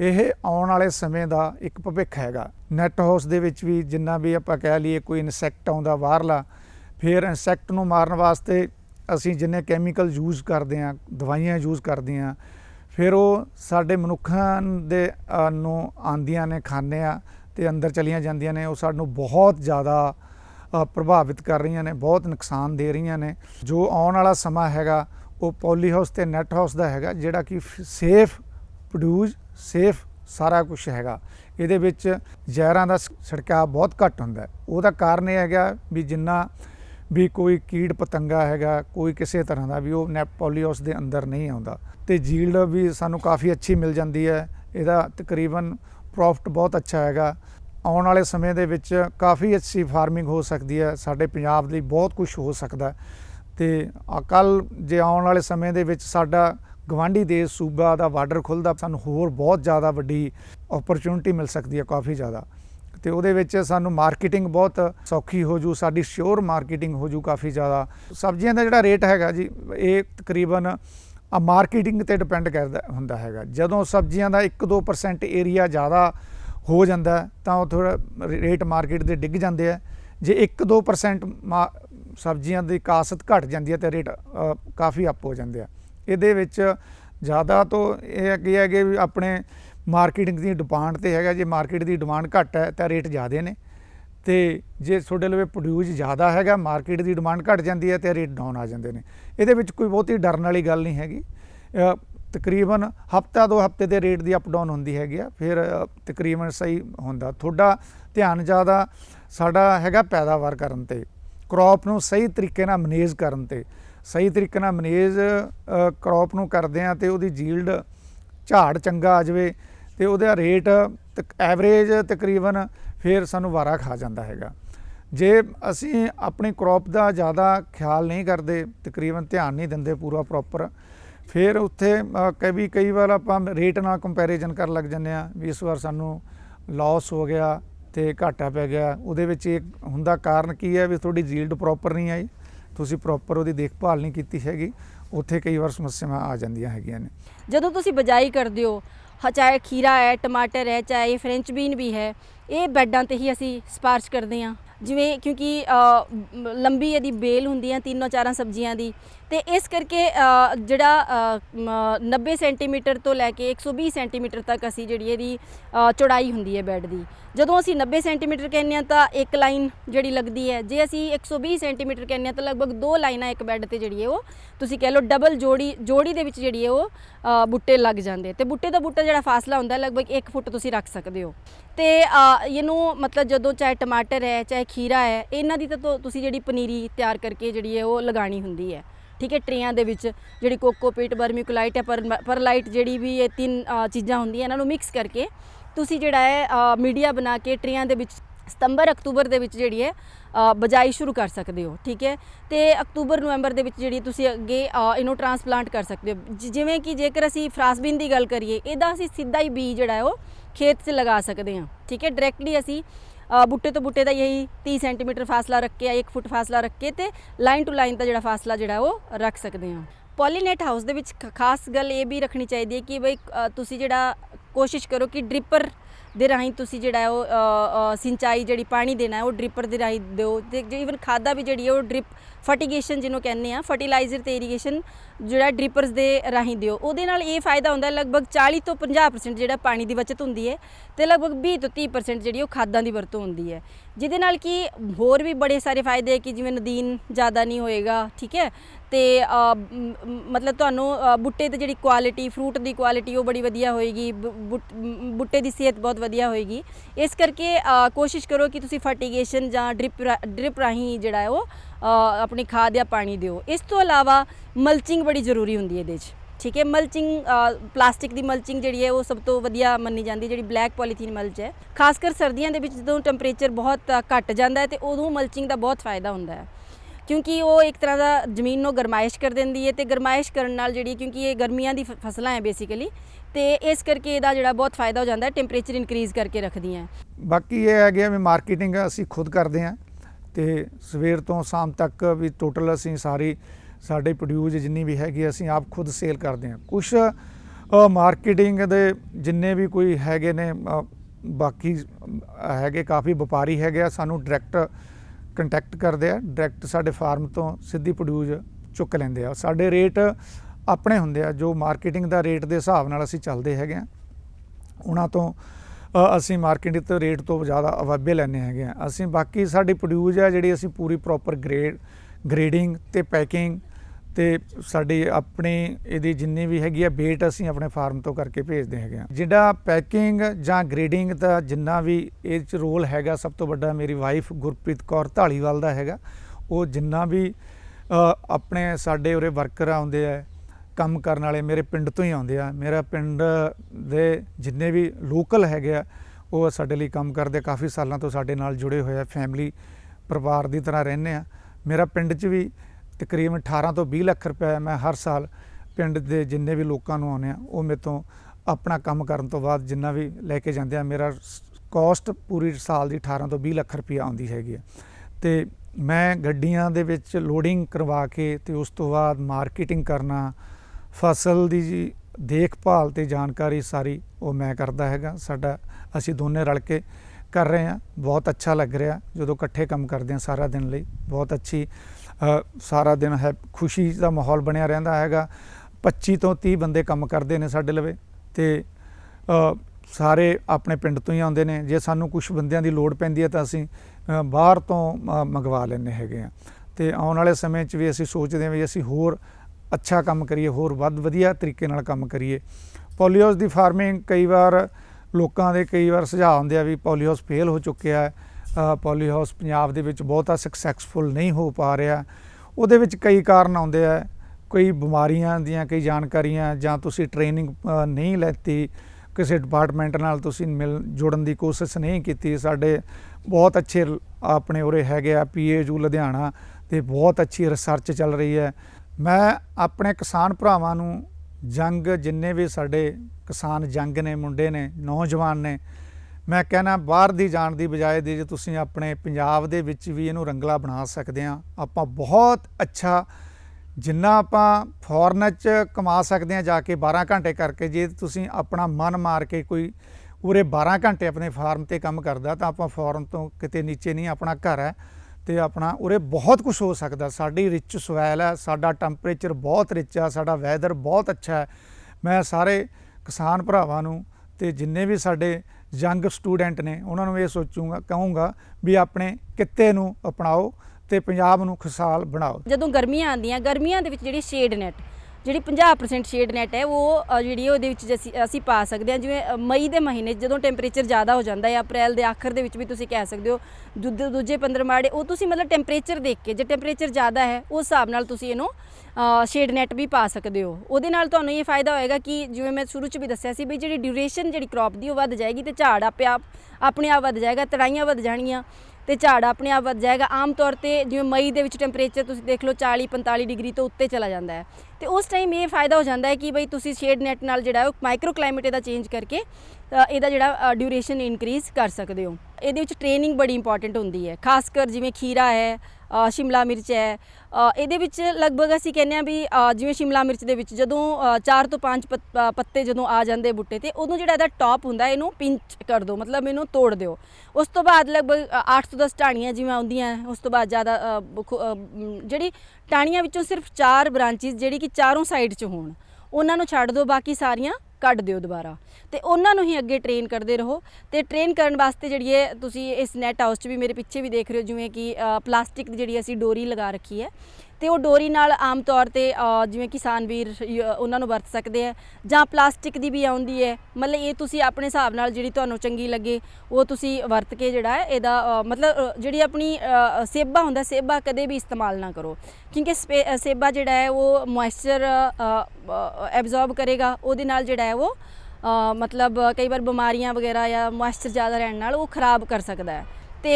ਇਹ ਆਉਣ ਵਾਲੇ ਸਮੇਂ ਦਾ ਇੱਕ ਭਵਿੱਖ ਹੈਗਾ। ਨੈਟ ਹਾਊਸ ਦੇ ਵਿੱਚ ਵੀ ਜਿੰਨਾ ਵੀ ਆਪਾਂ ਕਹਿ ਲਈਏ ਕੋਈ ਇਨਸੈਕਟ ਆਉਂਦਾ ਬਾਹਰਲਾ, ਫਿਰ ਇਨਸੈਕਟ ਨੂੰ ਮਾਰਨ ਵਾਸਤੇ ਅਸੀਂ ਜਿੰਨੇ ਕੈਮੀਕਲ ਯੂਜ਼ ਕਰਦੇ ਆ ਦਵਾਈਆਂ ਯੂਜ਼ ਕਰਦੇ ਆ ਫਿਰ ਉਹ ਸਾਡੇ ਮਨੁੱਖਾਂ ਦੇ ਨੂੰ ਆਂਦੀਆਂ ਨੇ, ਖਾਂਦੇ ਆ ਤੇ ਅੰਦਰ ਚਲੀਆਂ ਜਾਂਦੀਆਂ ਨੇ, ਉਹ ਸਾਨੂੰ ਬਹੁਤ ਜ਼ਿਆਦਾ ਪ੍ਰਭਾਵਿਤ ਕਰ ਰਹੀਆਂ ਨੇ, ਬਹੁਤ ਨੁਕਸਾਨ ਦੇ ਰਹੀਆਂ ਨੇ। ਜੋ ਆਉਣ ਵਾਲਾ ਸਮਾਂ ਹੈਗਾ ਉਹ ਪੋਲੀ ਹਾਊਸ ਤੇ ਨੈਟ ਹਾਊਸ ਦਾ ਹੈਗਾ, ਜਿਹੜਾ ਕਿ ਸੇਫ ਪ੍ਰੋਡਿਊਸ ਸੇਫ ਸਾਰਾ ਕੁਝ ਹੈਗਾ। ਇਹਦੇ ਵਿੱਚ ਜ਼ਹਿਰਾਂ ਦਾ ਛਿੜਕਾਅ ਬਹੁਤ ਘੱਟ ਹੁੰਦਾ। ਉਹਦਾ ਕਾਰਨ ਇਹ ਹੈਗਾ ਵੀ ਜਿੰਨਾ ਵੀ ਕੋਈ ਕੀੜ ਪਤੰਗਾ ਹੈਗਾ, ਕੋਈ ਕਿਸੇ ਤਰ੍ਹਾਂ ਦਾ ਵੀ ਉਹ ਨੈਪ ਪੋਲੀ ਦੇ ਅੰਦਰ ਨਹੀਂ ਆਉਂਦਾ। ਤੇ ਜੀਲਡ ਵੀ ਸਾਨੂੰ ਕਾਫੀ ਅੱਛੀ ਮਿਲ ਜਾਂਦੀ ਹੈ। ਇਹਦਾ ਤਕਰੀਬਨ ਪ੍ਰੋਫਿਟ ਬਹੁਤ ਅੱਛਾ ਹੈਗਾ। ਆਉਣ ਵਾਲੇ ਸਮੇਂ ਦੇ ਵਿੱਚ ਕਾਫੀ ਅੱਛੀ ਫਾਰਮਿੰਗ ਹੋ ਸਕਦੀ ਹੈ। ਸਾਡੇ ਪੰਜਾਬ ਲਈ ਬਹੁਤ ਕੁਝ ਹੋ ਸਕਦਾ। ਤੇ ਕੱਲ ਜੇ ਆਉਣ ਵਾਲੇ ਸਮੇਂ ਦੇ ਵਿੱਚ ਸਾਡਾ ਗਵਾਂਢੀ ਦੇਸ਼ ਸੂਬਾ ਦਾ ਬਾਰਡਰ ਖੁੱਲਦਾ, ਸਾਨੂੰ ਹੋਰ ਬਹੁਤ ਜ਼ਿਆਦਾ ਵੱਡੀ ਓਪਰਚੁਨਿਟੀ ਮਿਲ ਸਕਦੀ ਹੈ ਕਾਫੀ ਜ਼ਿਆਦਾ। ਤੇ ਉਹਦੇ ਵਿੱਚ ਸਾਨੂੰ ਮਾਰਕੀਟਿੰਗ ਬਹੁਤ ਸੌਖੀ ਹੋ ਜੂ, ਸਾਡੀ ਸ਼ੋਰ ਮਾਰਕੀਟਿੰਗ ਹੋ ਜੂ ਕਾਫੀ ਜ਼ਿਆਦਾ। ਸਬਜ਼ੀਆਂ ਦਾ ਜਿਹੜਾ ਰੇਟ ਹੈਗਾ ਜੀ, ਇਹ ਤਕਰੀਬਨ ਆ ਮਾਰਕੀਟਿੰਗ ਤੇ ਡਿਪੈਂਡ ਕਰਦਾ, ਹੁੰਦਾ ਹੈਗਾ। ਜਦੋਂ ਸਬਜ਼ੀਆਂ ਦਾ 1-2% ਏਰੀਆ ਜ਼ਿਆਦਾ ਹੋ ਜਾਂਦਾ, ਤਾਂ ਉਹ ਥੋੜਾ ਰੇਟ ਮਾਰਕੀਟ ਦੇ ਡਿੱਗ ਜਾਂਦੇ ਆ। ਜੇ 1-2% ਮਾ- ਸਬਜ਼ੀਆਂ ਦੀ ਕਾਸਤ ਘਟ ਜਾਂਦੀ ਹੈ ਤੇ ਰੇਟ ਕਾਫੀ ਅਪ ਹੋ ਜਾਂਦੇ ਆ। ਇਹਦੇ ਵਿੱਚ ਜ਼ਿਆਦਾ ਤੋਂ ਇਹ ਹੈਗੇ ਹੈਗੇ ਵੀ ਆਪਣੇ ਮਾਰਕੀਟਿੰਗ ਦੀ ਡਿਮਾਂਡ ਤੇ ਹੈਗਾ, ਜੇ ਮਾਰਕੀਟ ਦੀ ਡਿਮਾਂਡ ਘੱਟ ਹੈ ਤਾਂ ਰੇਟ ਜ਼ਿਆਦੇ ਨੇ। ਤੇ ਜੇ ਤੁਹਾਡੇ ਲਵੇ ਪ੍ਰੋਡਿਊਸ ਜ਼ਿਆਦਾ ਹੈਗਾ ਮਾਰਕੀਟ ਦੀ ਡਿਮਾਂਡ ਘਟ ਜਾਂਦੀ ਹੈ ਤੇ ਰੇਟ ਡਾਊਨ ਆ ਜਾਂਦੇ ਨੇ। ਇਹਦੇ ਵਿੱਚ ਕੋਈ ਬਹੁਤੀ ਡਰਨ ਵਾਲੀ ਗੱਲ ਨਹੀਂ ਹੈਗੀ। ਤਕਰੀਬਨ ਹਫਤਾ ਦੋ ਹਫ਼ਤੇ ਦੇ ਰੇਟ ਦੀ ਅਪ ਡਾਊਨ ਹੁੰਦੀ ਹੈਗੀ ਆ, ਫਿਰ ਤਕਰੀਬਨ ਸਹੀ ਹੁੰਦਾ। ਤੁਹਾਡਾ ਧਿਆਨ ਜ਼ਿਆਦਾ ਸਾਡਾ ਹੈਗਾ ਪੈਦਾਵਾਰ ਕਰਨ ਤੇ। ਕ੍ਰੌਪ ਨੂੰ ਸਹੀ ਤਰੀਕੇ ਨਾਲ ਮੈਨੇਜ ਕਰਨ ਤੇ ਸਹੀ ਤਰੀਕੇ ਨਾਲ ਮੈਨੇਜ ਕ੍ਰੌਪ ਨੂੰ ਕਰਦੇ ਆ ਤੇ ਉਹਦੀ ਜੀਲਡ ਝਾੜ ਚੰਗਾ ਆ ਜਾਵੇ ਤੇ ਉਹਦਾ ਰੇਟ ਐਵਰੇਜ ਤਕਰੀਬਨ ਫਿਰ ਸਾਨੂੰ ਵਾਰਾ ਖਾ ਜਾਂਦਾ ਹੈਗਾ। ਜੇ ਅਸੀਂ ਆਪਣੀ ਕ੍ਰੌਪ ਦਾ ਜ਼ਿਆਦਾ ਖਿਆਲ ਨਹੀਂ ਕਰਦੇ ਤਕਰੀਬਨ ਧਿਆਨ ਨਹੀਂ ਦਿੰਦੇ ਪੂਰਾ ਪ੍ਰੋਪਰ ਫਿਰ ਉੱਥੇ ਅ, ਕਈ ਕਈ ਵਾਰ ਆਪਾਂ ਰੇਟ ਨਾਲ ਕੰਪੈਰੀਜ਼ਨ ਕਰਨ ਲੱਗ ਜੰਨੇ ਆ ਵੀ ਇਸ ਵਾਰ ਸਾਨੂੰ ਲਾਸ ਹੋ ਗਿਆ ਤੇ ਘਾਟਾ ਪੈ ਗਿਆ। ਉਹਦੇ ਵਿੱਚ ਇਹ ਹੁੰਦਾ ਕਾਰਨ ਕੀ ਹੈ ਵੀ ਤੁਹਾਡੀ ਜੀਲਡ ਪ੍ਰੋਪਰ ਨਹੀਂ ਆਈ। ਤੁਸੀਂ ਪ੍ਰੋਪਰ ਉਹਦੀ ਦੇਖਭਾਲ ਨਹੀਂ ਕੀਤੀ ਹੈਗੀ। ਉੱਥੇ ਕਈ ਵਾਰ ਸਮੱਸਿਆਵਾਂ ਆ ਜਾਂਦੀਆਂ ਹੈਗੀਆਂ ਨੇ। ਜਦੋਂ ਤੁਸੀਂ ਬਜਾਈ ਕਰਦੇ ਹੋ, ਚਾਹੇ ਖੀਰਾ ਹੈ, ਟਮਾਟਰ ਹੈ, ਚਾਹੇ ਫ੍ਰੈਂਚ ਬੀਨ ਵੀ ਹੈ ਇਹ ਬੈੱਡਾਂ ਤੇ ਹੀ ਅਸੀਂ ਸਪਾਰਸ਼ ਕਰਦੇ ਹਾਂ। ਜਿਵੇਂ ਕਿਉਂਕਿ ਲੰਬੀ ਇਹਦੀ ਬੇਲ ਹੁੰਦੀ ਹੈ ਤਿੰਨੋਂ ਚਾਰਾਂ ਸਬਜ਼ੀਆਂ ਦੀ। ਤੇ ਇਸ ਕਰਕੇ ਜਿਹੜਾ ਅ, 90 ਸੈਂਟੀਮੀਟਰ ਤੋਂ ਲੈ ਕੇ 120 ਸੈਂਟੀਮੀਟਰ ਤੱਕ ਅਸੀਂ ਜਿਹੜੀ ਇਹਦੀ ਚੌੜਾਈ ਹੁੰਦੀ ਹੈ ਬੈੱਡ ਦੀ। ਜਦੋਂ ਅਸੀਂ 90 ਸੈਂਟੀਮੀਟਰ ਕਹਿੰਦੇ ਹਾਂ ਤਾਂ ਇੱਕ ਲਾਈਨ ਜਿਹੜੀ ਲੱਗਦੀ ਹੈ ਜੇ ਅਸੀਂ 120 ਸੈਂਟੀਮੀਟਰ ਕਹਿੰਦੇ ਹਾਂ ਤਾਂ ਲਗਭਗ ਦੋ ਲਾਈਨਾਂ ਇੱਕ ਬੈੱਡ ਤੇ ਜਿਹੜੀ ਹੈ ਉਹ ਤੁਸੀਂ ਕਹਿ ਲਓ ਡਬਲ ਜੋੜੀ ਜੋੜੀ ਦੇ ਵਿੱਚ ਜਿਹੜੀ ਹੈ ਉਹ ਅ, ਬੂਟੇ ਲੱਗ ਜਾਂਦੇ। ਤੇ ਬੂਟੇ ਦਾ ਬੂਟਾ ਜਿਹੜਾ ਫਾਸਲਾ ਹੁੰਦਾ ਲਗਭਗ 1 ਫੁੱਟ ਤੁਸੀਂ ਰੱਖ ਸਕਦੇ ਹੋ। ਤੇ ਇਹਨੂੰ ਮਤਲਬ ਜਦੋਂ ਚਾਹੇ ਟਮਾਟਰ ਹੈ, ਚਾਹੇ ਖੀਰਾ ਹੈ, ਇਹਨਾਂ ਦੀ ਤਾਂ ਤੁਸੀਂ ਜਿਹੜੀ ਪਨੀਰੀ ਤਿਆਰ ਕਰਕੇ ਜਿਹੜੀ ਹੈ ਉਹ ਲਗਾਣੀ ਹੁੰਦੀ ਹੈ। ਠੀਕ ਹੈ, ਟਰੇਆਂ ਦੇ ਵਿੱਚ ਜਿਹੜੀ ਕੋਕੋਪੀਟ ਬਰਮੀਕੁਲਾਈਟ ਹੈ ਪਰ ਪਰਲਾਈਟ ਜਿਹੜੀ ਵੀ ਇਹ ਤਿੰਨ ਚੀਜ਼ਾਂ ਹੁੰਦੀਆਂ, ਇਹਨਾਂ ਨੂੰ ਮਿਕਸ ਕਰਕੇ ਤੁਸੀਂ ਜਿਹੜਾ ਹੈ ਮੀਡੀਆ ਬਣਾ ਕੇ ਟਰੇਆਂ ਦੇ ਵਿੱਚ ਸਤੰਬਰ, ਅਕਤੂਬਰ ਦੇ ਵਿੱਚ ਜਿਹੜੀ ਹੈ ਬਜਾਈ ਸ਼ੁਰੂ ਕਰ ਸਕਦੇ ਹੋ। ਠੀਕ ਹੈ, ਤੇ ਅਕਤੂਬਰ, ਨਵੰਬਰ ਦੇ ਵਿੱਚ ਜਿਹੜੀ ਤੁਸੀਂ ਅੱਗੇ ਇਹਨੂੰ ਟਰਾਂਸਪਲਾਂਟ ਕਰ ਸਕਦੇ ਹੋ। ਜਿਵੇਂ ਕਿ ਜੇਕਰ ਅਸੀਂ ਫਰਾਸਬੀਨ ਦੀ ਗੱਲ ਕਰੀਏ, ਇਹਦਾ ਅਸੀਂ ਸਿੱਧਾ ਹੀ ਬੀਜ ਜਿਹੜਾ ਹੈ ਉਹ ਖੇਤ 'ਚ ਲਗਾ ਸਕਦੇ ਹਾਂ ਠੀਕ ਹੈ? ਡਾਇਰੈਕਟਲੀ ਅਸੀਂ ਅ, ਬੂਟੇ ਤੋਂ ਬੂਟੇ ਦਾ ਯਹੀ 30 ਸੈਂਟੀਮੀਟਰ ਫਾਸਲਾ ਰੱਖ ਕੇ 1 ਫੁੱਟ ਫਾਸਲਾ ਰੱਖ ਕੇ ਤੇ ਲਾਈਨ ਟੂ ਲਾਈਨ ਦਾ ਜਿਹੜਾ ਫਾਸਲਾ ਜਿਹੜਾ ਉਹ ਰੱਖ ਸਕਦੇ ਹਾਂ। ਪੋਲੀਨੇਟ ਹਾਊਸ ਦੇ ਵਿੱਚ ਖਾਸ ਗੱਲ ਇਹ ਵੀ ਰੱਖਣੀ ਚਾਹੀਦੀ ਹੈ ਕਿ ਬਈ ਤੁਸੀਂ ਜਿਹੜਾ ਕੋਸ਼ਿਸ਼ ਕਰੋ ਕਿ ਡ੍ਰਿਪਰ ਦੇ ਰਾਹੀਂ ਤੁਸੀਂ ਜਿਹੜਾ ਉਹ ਸਿੰਚਾਈ ਜਿਹੜੀ ਪਾਣੀ ਦੇਣਾ ਹੈ ਉਹ ਡ੍ਰਿਪਰ ਦੇ ਰਾਹੀਂ ਦਿਓ। ਤੇ ਇਵਨ ਖਾਦਾ ਵੀ ਜਿਹੜੀ ਹੈ ਉਹ ਡ੍ਰਿਪ ਫਰਟੀਗੇਸ਼ਨ ਜਿਹਨੂੰ ਕਹਿੰਦੇ ਆ ਫਰਟੀਲਾਈਜ਼ਰ ਤੇ ਇਰੀਗੇਸ਼ਨ ਜਿਹੜਾ ਡ੍ਰਿਪਰਸ ਦੇ ਰਾਹੀਂ ਦਿਓ। ਉਹਦੇ ਨਾਲ ਇਹ ਫਾਇਦਾ ਹੁੰਦਾ ਹੈ ਲਗਭਗ 40 ਤੋਂ 50% ਜਿਹੜਾ ਪਾਣੀ ਦੀ ਬਚਤ ਹੁੰਦੀ ਹੈ ਤੇ ਲਗਭਗ 20 ਤੋਂ 30% ਜਿਹੜੀ ਉਹ ਖਾਦਾਂ ਦੀ ਵਰਤੋਂ ਹੁੰਦੀ ਹੈ। ਜਿਹਦੇ ਨਾਲ ਕਿ ਹੋਰ ਵੀ ਬੜੇ ਸਾਰੇ ਫਾਇਦੇ ਹੈ ਕਿ ਜਿਵੇਂ ਨਦੀਨ ਜ਼ਿਆਦਾ ਨਹੀਂ ਹੋਏਗਾ ਠੀਕ ਹੈ? ਤੇ ਮਤਲਬ ਤੁਹਾਨੂੰ ਅ, ਬੂਟੇ ਤੇ ਜਿਹੜੀ ਕੁਆਲਿਟੀ ਫਰੂਟ ਦੀ ਕੁਆਲਿਟੀ ਉਹ ਬੜੀ ਵਧੀਆ ਹੋਏਗੀ ਬੂ- ਬੂਟ- ਬੂਟੇ ਦੀ ਸਿਹਤ ਬਹੁਤ ਵਧੀਆ ਹੋਏਗੀ। ਇਸ ਕਰਕੇ ਕੋਸ਼ਿਸ਼ ਕਰੋ ਕਿ ਤੁਸੀਂ ਫਰਟੀਗੇਸ਼ਨ ਜਾਂ ਡ੍ਰਿਪ ਡ੍ਰਿਪ ਰਾਹੀਂ ਜਿਹੜਾ ਉਹ ਆਪਣੀ ਖਾਦ ਜਾਂ ਪਾਣੀ ਦਿਓ। ਇਸ ਤੋਂ ਇਲਾਵਾ ਮਲਚਿੰਗ ਬੜੀ ਜ਼ਰੂਰੀ ਹੁੰਦੀ ਹੈ ਇਹਦੇ 'ਚ। ਠੀਕ ਹੈ ਮਲਚਿੰਗ ਪਲਾਸਟਿਕ ਦੀ ਮਲਚਿੰਗ ਜਿਹੜੀ ਹੈ ਉਹ ਸਭ ਤੋਂ ਵਧੀਆ ਮੰਨੀ ਜਾਂਦੀ ਹੈ ਜਿਹੜੀ ਬਲੈਕ ਪੋਲੀਥੀਨ ਮਲਚ ਹੈ। ਖਾਸ ਕਰ ਸਰਦੀਆਂ ਦੇ ਵਿੱਚ ਜਦੋਂ ਟੈਂਪਰੇਚਰ ਬਹੁਤ ਅ, ਘੱਟ ਜਾਂਦਾ ਹੈ ਤੇ ਉਦੋਂ ਮਲਚਿੰਗ ਦਾ ਬਹੁਤ ਫਾਇਦਾ ਹੁੰਦਾ ਹੈ। ਕਿਉਂਕਿ ਉਹ ਇੱਕ ਤਰ੍ਹਾਂ ਦਾ ਜ਼ਮੀਨ ਨੂੰ ਗਰਮਾਇਸ਼ ਕਰ ਦਿੰਦੀ ਹੈ ਤੇ ਗਰਮਾਇਸ਼ ਕਰਨ ਨਾਲ ਜਿਹੜੀ ਕਿਉਂਕਿ ਇਹ ਗਰਮੀਆਂ ਦੀ ਫਸਲਾਂ ਹੈ ਬੇਸਿਕਲੀ ਤੇ ਇਸ ਕਰਕੇ ਇਹਦਾ ਜਿਹੜਾ ਬਹੁਤ ਫਾਇਦਾ ਹੋ ਜਾਂਦਾ ਹੈ ਟੈਂਪਰੇਚਰ ਇਨਕਰੀਜ਼ ਕਰਕੇ ਰੱਖਦੀਆਂ ਬਾਕੀ ਇਹ ਹੈਗੇ ਆ ਵੀ ਮਾਰਕੀਟਿੰਗ ਅਸੀਂ ਖੁਦ ਕਰਦੇ ਹਾਂ ਤੇ ਸਵੇਰ ਤੋਂ ਸ਼ਾਮ ਤੱਕ ਵੀ ਟੋਟਲ ਅਸੀਂ ਸਾਰੀ ਸਾਡੇ ਪ੍ਰੋਡਿਊਸ ਜਿੰਨੀ ਵੀ ਹੈਗੀ ਅਸੀਂ ਆਪ ਖੁਦ ਸੇਲ ਕਰਦੇ ਹਾਂ। ਕੁਝ ਮਾਰਕੀਟਿੰਗ ਦੇ ਜਿੰਨੇ ਵੀ ਕੋਈ ਹੈਗੇ ਨੇ ਬਾਕੀ ਹੈਗੇ ਕਾਫੀ ਵਪਾਰੀ ਹੈਗੇ ਆ, ਸਾਨੂੰ ਡਾਇਰੈਕਟ ਕੰਟੈਕਟ ਕਰਦੇ ਆ। ਡਾਇਰੈਕਟ ਸਾਡੇ ਫਾਰਮ ਤੋਂ ਸਿੱਧੀ ਪ੍ਰੋਡਿਊਸ ਚੁੱਕ ਲੈਂਦੇ ਆ। ਸਾਡੇ ਰੇਟ ਆਪਣੇ ਹੁੰਦੇ ਆ, ਜੋ ਮਾਰਕੀਟਿੰਗ ਦਾ ਰੇਟ ਦੇ ਹਿਸਾਬ ਨਾਲ ਅਸੀਂ ਚੱਲਦੇ ਹੈਗੇ ਆ। ਉਹਨਾਂ ਤੋਂ ਅਸੀਂ ਮਾਰਕੀਟ ਤੋਂ ਰੇਟ ਤੋਂ ਜ਼ਿਆਦਾ ਅਵਾਬੇ ਲੈਂਦੇ ਹੈਗੇ ਆ। ਅਸੀਂ ਬਾਕੀ ਸਾਡੀ ਪ੍ਰੋਡਿਊਸ ਆ ਜਿਹੜੀ ਅਸੀਂ ਪੂਰੀ ਪ੍ਰੋਪਰ ਗ੍ਰੇਡ ਗ੍ਰੇਡਿੰਗ ਤੇ ਪੈਕਿੰਗ ਤੇ ਸਾਡੀ ਆਪਣੀ ਇਹਦੀ ਜਿੰਨੀ ਵੀ ਹੈਗੀ ਆ ਵੇਟ ਅਸੀਂ ਆਪਣੇ ਫਾਰਮ ਤੋਂ ਕਰਕੇ ਭੇਜਦੇ ਹੈਗੇ ਆ। ਜਿਹੜਾ ਪੈਕਿੰਗ ਜਾਂ ਗ੍ਰੇਡਿੰਗ ਦਾ ਜਿੰਨਾ ਵੀ ਇਹ ਚ ਰੋਲ ਹੈਗਾ, ਸਭ ਤੋਂ ਵੱਡਾ ਮੇਰੀ ਵਾਈਫ ਗੁਰਪ੍ਰੀਤ ਕੌਰ ਢਾਲੀਵਾਲ ਦਾ ਹੈਗਾ। ਉਹ ਜਿੰਨਾ ਵੀ ਆਪਣੇ ਸਾਡੇ ਉਰੇ ਵਰਕਰ ਆਉਂਦੇ ਆ ਕੰਮ ਕਰਨ ਵਾਲੇ ਮੇਰੇ ਪਿੰਡ ਤੋਂ ਹੀ ਆਉਂਦੇ ਆ। ਮੇਰਾ ਪਿੰਡ ਦੇ ਜਿੰਨੇ ਵੀ ਲੋਕਲ ਹੈਗੇ ਆ ਉਹ ਸਾਡੇ ਲਈ ਕੰਮ ਕਰਦੇ ਆ, ਕਾਫੀ ਸਾਲਾਂ ਤੋਂ ਸਾਡੇ ਨਾਲ ਜੁੜੇ ਹੋਏ ਆ ਫੈਮਿਲੀ ਪਰਿਵਾਰ ਦੀ ਤਰ੍ਹਾਂ ਰਹਿੰਦੇ ਆ। ਮੇਰਾ ਪਿੰਡ 'ਚ ਵੀ ਤਕਰੀਬਨ 18 ਤੋਂ 20 ਲੱਖ ਰੁਪਏ ਮੈਂ ਹਰ ਸਾਲ ਪਿੰਡ ਦੇ ਜਿੰਨੇ ਵੀ ਲੋਕਾਂ ਨੂੰ ਆਉਂਦੇ ਆ ਉਹ ਮੇਰੇ ਤੋਂ ਆਪਣਾ ਕੰਮ ਕਰਨ ਤੋਂ ਬਾਅਦ ਜਿੰਨਾ ਵੀ ਲੈ ਕੇ ਜਾਂਦੇ ਆ ਮੇਰਾ ਕਾਸਟ ਪੂਰੀ ਸਾਲ ਦੀ 18 ਤੋਂ 20 ਲੱਖ ਰੁਪਏ ਆਉਂਦੀ ਹੈਗੀ ਆ। ਤੇ ਮੈਂ ਗੱਡੀਆਂ ਦੇ ਵਿੱਚ ਲੋਡਿੰਗ ਕਰਵਾ ਕੇ ਤੇ ਉਸ ਤੋਂ ਬਾਅਦ ਮਾਰਕੀਟਿੰਗ ਕਰਨਾ ਫਸਲ ਦੀ ਜੀ ਦੇਖਭਾਲ ਤੇ ਜਾਣਕਾਰੀ ਸਾਰੀ ਉਹ ਮੈਂ ਕਰਦਾ ਹੈਗਾ। ਸਾਡਾ, ਅਸੀਂ ਦੋਨੇ ਰਲ ਕੇ ਕਰ ਰਹੇ ਹਾਂ। ਬਹੁਤ ਅੱਛਾ ਲੱਗ ਰਿਹਾ। ਜਦੋਂ ਇਕੱਠੇ ਕੰਮ ਕਰਦੇ ਹਾਂ ਸਾਰਾ ਦਿਨ ਲਈ, ਬਹੁਤ ਅੱਛੀ ਸਾਰਾ ਦਿਨ ਹੈ, ਖੁਸ਼ੀ ਦਾ ਮਾਹੌਲ ਬਣਿਆ ਰਹਿੰਦਾ ਹੈਗਾ। 25 ਤੋਂ 30 ਬੰਦੇ ਕੰਮ ਕਰਦੇ ਨੇ ਸਾਡੇ ਲਵੇ ਤੇ ਸਾਰੇ ਆਪਣੇ ਪਿੰਡ ਤੋਂ ਹੀ ਆਉਂਦੇ ਨੇ। ਜੇ ਸਾਨੂੰ ਕੁਝ ਬੰਦਿਆਂ ਦੀ ਲੋੜ ਪੈਂਦੀ ਹੈ ਤਾਂ ਅਸੀਂ ਬਾਹਰ ਤੋਂ ਮੰਗਵਾ ਲੈਂਦੇ ਹੈਗੇ ਆ ਤੇ ਆਉਣ ਵਾਲੇ ਸਮੇਂ 'ਚ ਵੀ ਅਸੀਂ ਸੋਚਦੇ ਹਾਂ ਵੀ ਅਸੀਂ ਹੋਰ ਅੱਛਾ ਕੰਮ ਕਰੀਏ ਹੋਰ ਵੱਧ ਵਧੀਆ ਤਰੀਕੇ ਨਾਲ ਕੰਮ ਕਰੀਏ। ਪੋਲੀਓਸ ਦੀ ਫਾਰਮਿੰਗ ਕਈ ਵਾਰ ਲੋਕਾਂ ਦੇ ਕਈ ਵਾਰ ਸੁਝਾਅ ਹੁੰਦੇ ਆ ਵੀ ਪੋਲੀਹਾਊਸ ਫੇਲ ਹੋ ਚੁੱਕਿਆ ਹੈ ਅ, ਪੋਲੀਹਾਊਸ ਪੰਜਾਬ ਦੇ ਵਿੱਚ ਬਹੁਤਾ ਸਕਸੈਸਫੁਲ ਨਹੀਂ ਹੋ ਪਾ ਰਿਹਾ। ਉਹਦੇ ਵਿੱਚ ਕਈ ਕਾਰਨ ਆਉਂਦੇ ਆ ਕੋਈ ਬਿਮਾਰੀਆਂ ਦੀਆਂ ਕਈ ਜਾਣਕਾਰੀਆਂ ਜਾਂ ਤੁਸੀਂ ਟ੍ਰੇਨਿੰਗ ਨਹੀਂ ਲੈਤੀ ਕਿਸੇ ਡਿਪਾਰਟਮੈਂਟ ਨਾਲ ਤੁਸੀਂ ਮਿਲ ਜੁੜਨ ਦੀ ਕੋਸ਼ਿਸ਼ ਨਹੀਂ ਕੀਤੀ। ਸਾਡੇ ਬਹੁਤ ਅੱਛੇ ਆਪਣੇ ਉਰੇ ਹੈਗੇ ਆ ਪੀਏਯੂ ਲੁਧਿਆਣਾ ਤੇ ਬਹੁਤ ਅੱਛੀ ਰਿਸਰਚ ਚੱਲ ਰਹੀ ਹੈ। ਮੈਂ ਆਪਣੇ ਕਿਸਾਨ ਭਰਾਵਾਂ ਨੂੰ ਜੰਗ ਜਿੰਨੇ ਵੀ ਸਾਡੇ ਕਿਸਾਨ ਜੰਗ ਨੇ, ਮੁੰਡੇ ਨੇ, ਨੌਜਵਾਨ ਨੇ, ਮੈਂ ਕਹਿਣਾ ਬਾਹਰ ਦੀ ਜਾਣ ਦੀ ਬਜਾਏ ਦੇ ਜੇ ਤੁਸੀਂ ਆਪਣੇ ਪੰਜਾਬ ਦੇ ਵਿੱਚ ਵੀ ਇਹਨੂੰ ਰੰਗਲਾ ਬਣਾ ਸਕਦੇ ਆ ਆਪਾਂ ਬਹੁਤ ਅੱਛਾ ਜਿੰਨਾ ਆਪਾਂ ਫੋਰਨ 'ਚ ਕਮਾ ਸਕਦੇ ਆ ਜਾ ਕੇ 12 ਘੰਟੇ ਕਰਕੇ, ਜੇ ਤੁਸੀਂ ਆਪਣਾ ਮਨ ਮਾਰ ਕੇ ਕੋਈ ਉਰੇ 12 ਘੰਟੇ ਆਪਣੇ ਫਾਰਮ ਤੇ ਕੰਮ ਕਰਦਾ ਤਾਂ ਆਪਾਂ ਫੋਰਨ ਤੋਂ ਕਿਤੇ ਨੀਚੇ ਨਹੀਂ ਆਪਣਾ ਘਰ ਹੈ। ਤੇ ਆਪਣਾ ਉਰੇ ਬਹੁਤ ਕੁਝ ਹੋ ਸਕਦਾ। ਸਾਡੀ ਰਿਚ ਸੋਇਲ ਹੈ, ਸਾਡਾ ਟੈਂਪਰੇਚਰ ਬਹੁਤ ਰਿਚ ਆ ਸਾਡਾ ਵੈਦਰ ਬਹੁਤ ਅੱਛਾ ਹੈ। ਮੈਂ ਸਾਰੇ ਕਿਸਾਨ ਭਰਾਵਾਂ ਨੂੰ ਤੇ ਜਿੰਨੇ ਵੀ ਸਾਡੇ ਯੰਗ ਸਟੂਡੈਂਟ ਨੇ, ਉਹਨਾਂ ਨੂੰ ਇਹ ਸੋਚੂਗਾ, ਕਹੂੰਗਾ ਵੀ ਆਪਣੇ ਕਿੱਤੇ ਨੂੰ ਅਪਣਾਓ ਤੇ ਪੰਜਾਬ ਨੂੰ ਖੁਸ਼ਹਾਲ ਬਣਾਓ। ਜਦੋਂ ਗਰਮੀਆਂ ਆਉਂਦੀਆਂ, ਗਰਮੀਆਂ ਦੇ ਵਿੱਚ ਜਿਹੜੀ ਸ਼ੇਡ ਨੈਟ ਜਿਹੜੀ 50% ਸ਼ੇਡ ਨੈਟ ਹੈ, ਉਹ ਜਿਹੜੀ ਉਹਦੇ ਵਿੱਚ ਜੇ ਅਸੀਂ ਪਾ ਸਕਦੇ ਹਾਂ, ਜਿਵੇਂ ਮਈ ਦੇ ਮਹੀਨੇ ਜਦੋਂ ਟੈਂਪਰੇਚਰ ਜ਼ਿਆਦਾ ਹੋ ਜਾਂਦਾ ਹੈ, ਅਪ੍ਰੈਲ ਦੇ ਆਖਰ ਦੇ ਵਿੱਚ ਵੀ ਤੁਸੀਂ ਕਹਿ ਸਕਦੇ ਹੋ ਦੂਜੇ ਦੂਜੇ 15 ਮਾੜੇ ਉਹ ਤੁਸੀਂ ਮਤਲਬ ਟੈਂਪਰੇਚਰ ਦੇਖ ਕੇ, ਜੇ ਟੈਂਪਰੇਚਰ ਜ਼ਿਆਦਾ ਹੈ, ਉਸ ਹਿਸਾਬ ਨਾਲ ਤੁਸੀਂ ਇਹਨੂੰ ਸ਼ੇਡ ਨੈਟ ਵੀ ਪਾ ਸਕਦੇ ਹੋ। ਉਹਦੇ ਨਾਲ ਤੁਹਾਨੂੰ ਇਹ ਫਾਇਦਾ ਹੋਏਗਾ ਕਿ ਜਿਵੇਂ ਮੈਂ ਸ਼ੁਰੂ 'ਚ ਵੀ ਦੱਸਿਆ ਸੀ ਵੀ ਜਿਹੜੀ ਡਿਊਰੇਸ਼ਨ ਜਿਹੜੀ ਕ੍ਰੌਪ ਦੀ ਉਹ ਵੱਧ ਜਾਏਗੀ ਤੇ ਝਾੜ ਆਪੇ ਆਪ, ਆਪਣੇ ਆਪ ਵੱਧ ਜਾਏਗਾ ਤੜਾਈਆਂ ਵੱਧ ਜਾਣਗੀਆਂ। ਤੇ ਝਾੜ ਆਪਣੇ ਆਪ ਵੱਧ ਜਾਏਗਾ। ਆਮ ਤੌਰ ਤੇ ਜਿਵੇਂ ਮਈ ਦੇ ਵਿੱਚ ਟੈਂਪਰੇਚਰ ਤੁਸੀਂ ਦੇਖ ਲਓ 40 45 ਡਿਗਰੀ ਤੋਂ ਉੱਤੇ ਚਲਾ ਜਾਂਦਾ ਹੈ। ਤੇ ਉਸ ਟਾਈਮ ਇਹ ਫਾਇਦਾ ਹੋ ਜਾਂਦਾ ਹੈ ਕਿ ਬਈ ਤੁਸੀਂ ਸ਼ੇਡ ਨੈਟ ਨਾਲ ਜਿਹੜਾ ਉਹ ਮਾਈਕਰੋ ਕਲਾਈਮੇਟ ਇਹਦਾ ਚੇਂਜ ਕਰਕੇ ਇਹਦਾ ਜਿਹੜਾ ਡਿਊਰੇਸ਼ਨ ਇਨਕਰੀਜ਼ ਕਰ ਸਕਦੇ ਹੋ। ਇਹਦੇ ਵਿੱਚ ਟ੍ਰੇਨਿੰਗ ਬੜੀ ਇੰਪੋਰਟੈਂਟ ਹੁੰਦੀ ਹੈ। ਖਾਸ ਕਰ ਜਿਵੇਂ ਖੀਰਾ ਹੈ ਸ਼ਿਮਲਾ ਮਿਰਚ ਹੈ। ਇਹਦੇ ਵਿੱਚ ਲਗਭਗ ਅਸੀਂ ਕਹਿੰਦੇ ਆ ਵੀ ਜਿਵੇਂ ਸ਼ਿਮਲਾ ਮਿਰਚ ਦੇ ਵਿੱਚ ਜਦੋਂ 4 ਤੋਂ 5 ਪੱਤੇ ਜਦੋਂ ਆ ਜਾਂਦੇ ਬੁੱਟੇ ਤੇ ਉਦੋਂ ਜਿਹੜਾ ਇਹਦਾ ਟੌਪ ਹੁੰਦਾ ਇਹਨੂੰ ਪਿੰਚ ਕਰ ਦਿਓ ਮਤਲਬ ਇਹਨੂੰ ਤੋੜ ਦਿਓ। ਉਸ ਤੋਂ ਬਾਅਦ ਲਗਭਗ 8 ਤੋਂ 10 ਟਾਹਣੀਆਂ ਜਿਵੇਂ ਆਉਂਦੀਆਂ ਉਸ ਤੋਂ ਬਾਅਦ ਜ਼ਿਆਦਾ ਅ, ਜਿਹੜੀ ਟਾਹਣੀਆਂ ਵਿੱਚੋਂ ਸਿਰਫ 4 ਬ੍ਰਾਂਚਿਸ ਜਿਹੜੀ ਕਿ ਚਾਰੋਂ ਸਾਈਡ 'ਚ ਹੋਣ ਉਹਨਾਂ ਨੂੰ ਛੱਡ ਦਿਓ ਬਾਕੀ ਸਾਰੀਆਂ ਕੱਢ ਦਿਓ ਦੁਬਾਰਾ। ਤੇ ਉਹਨਾਂ ਨੂੰ ਹੀ ਅੱਗੇ ਟ੍ਰੇਨ ਕਰਦੇ ਰਹੋ। ਤੇ ਟ੍ਰੇਨ ਕਰਨ ਵਾਸਤੇ ਜਿਹੜੀ ਹੈ ਤੁਸੀਂ ਇਸ ਨੈਟ ਹਾਊਸ 'ਚ ਵੀ ਮੇਰੇ ਪਿੱਛੇ ਵੀ ਦੇਖ ਰਹੇ ਹੋ, ਜਿਵੇਂ ਕਿ ਪਲਾਸਟਿਕ ਦੀ ਜਿਹੜੀ ਅਸੀਂ ਡੋਰੀ ਲਗਾ ਰੱਖੀ ਹੈ ਤੇ ਉਹ ਡੋਰੀ ਨਾਲ ਆਮ ਤੌਰ ਤੇ ਜਿਵੇਂ ਕਿਸਾਨ ਵੀਰ ਯ- ਉਹਨਾਂ ਨੂੰ ਵਰਤ ਸਕਦੇ ਆ। ਜਾਂ ਪਲਾਸਟਿਕ ਦੀ ਵੀ ਆਉਂਦੀ ਹੈ। ਮਤਲਬ ਇਹ ਤੁਸੀਂ ਆਪਣੇ ਹਿਸਾਬ ਨਾਲ ਜਿਹੜੀ ਤੁਹਾਨੂੰ ਚੰਗੀ ਲੱਗੇ, ਉਹ ਤੁਸੀਂ ਵਰਤ ਕੇ ਜਿਹੜਾ ਹੈ, ਇਹਦਾ ਮਤਲਬ ਜਿਹੜੀ ਆਪਣੀ ਸੇਬਾ ਹੁੰਦਾ, ਸੇਬਾ ਕਦੇ ਵੀ ਇਸਤੇਮਾਲ ਨਾ ਕਰੋ। ਕਿਉਂਕਿ ਸਪੇ- ਸੇਬਾ ਜਿਹੜਾ ਹੈ, ਉਹ ਮੋਇਸਚਰ ਐਬਜ਼ੌਰਬ ਕਰੇਗਾ। ਉਹਦੇ ਨਾਲ ਜਿਹੜਾ ਹੈ, ਉਹ ਮਤਲਬ ਕਈ ਵਾਰ ਬਿਮਾਰੀਆਂ ਵਗੈਰਾ ਜਾਂ ਮੋਇਸਚਰ ਜ਼ਿਆਦਾ ਰਹਿਣ ਨਾਲ ਉਹ ਖਰਾਬ ਕਰ ਸਕਦਾ ਹੈ। ਤੇ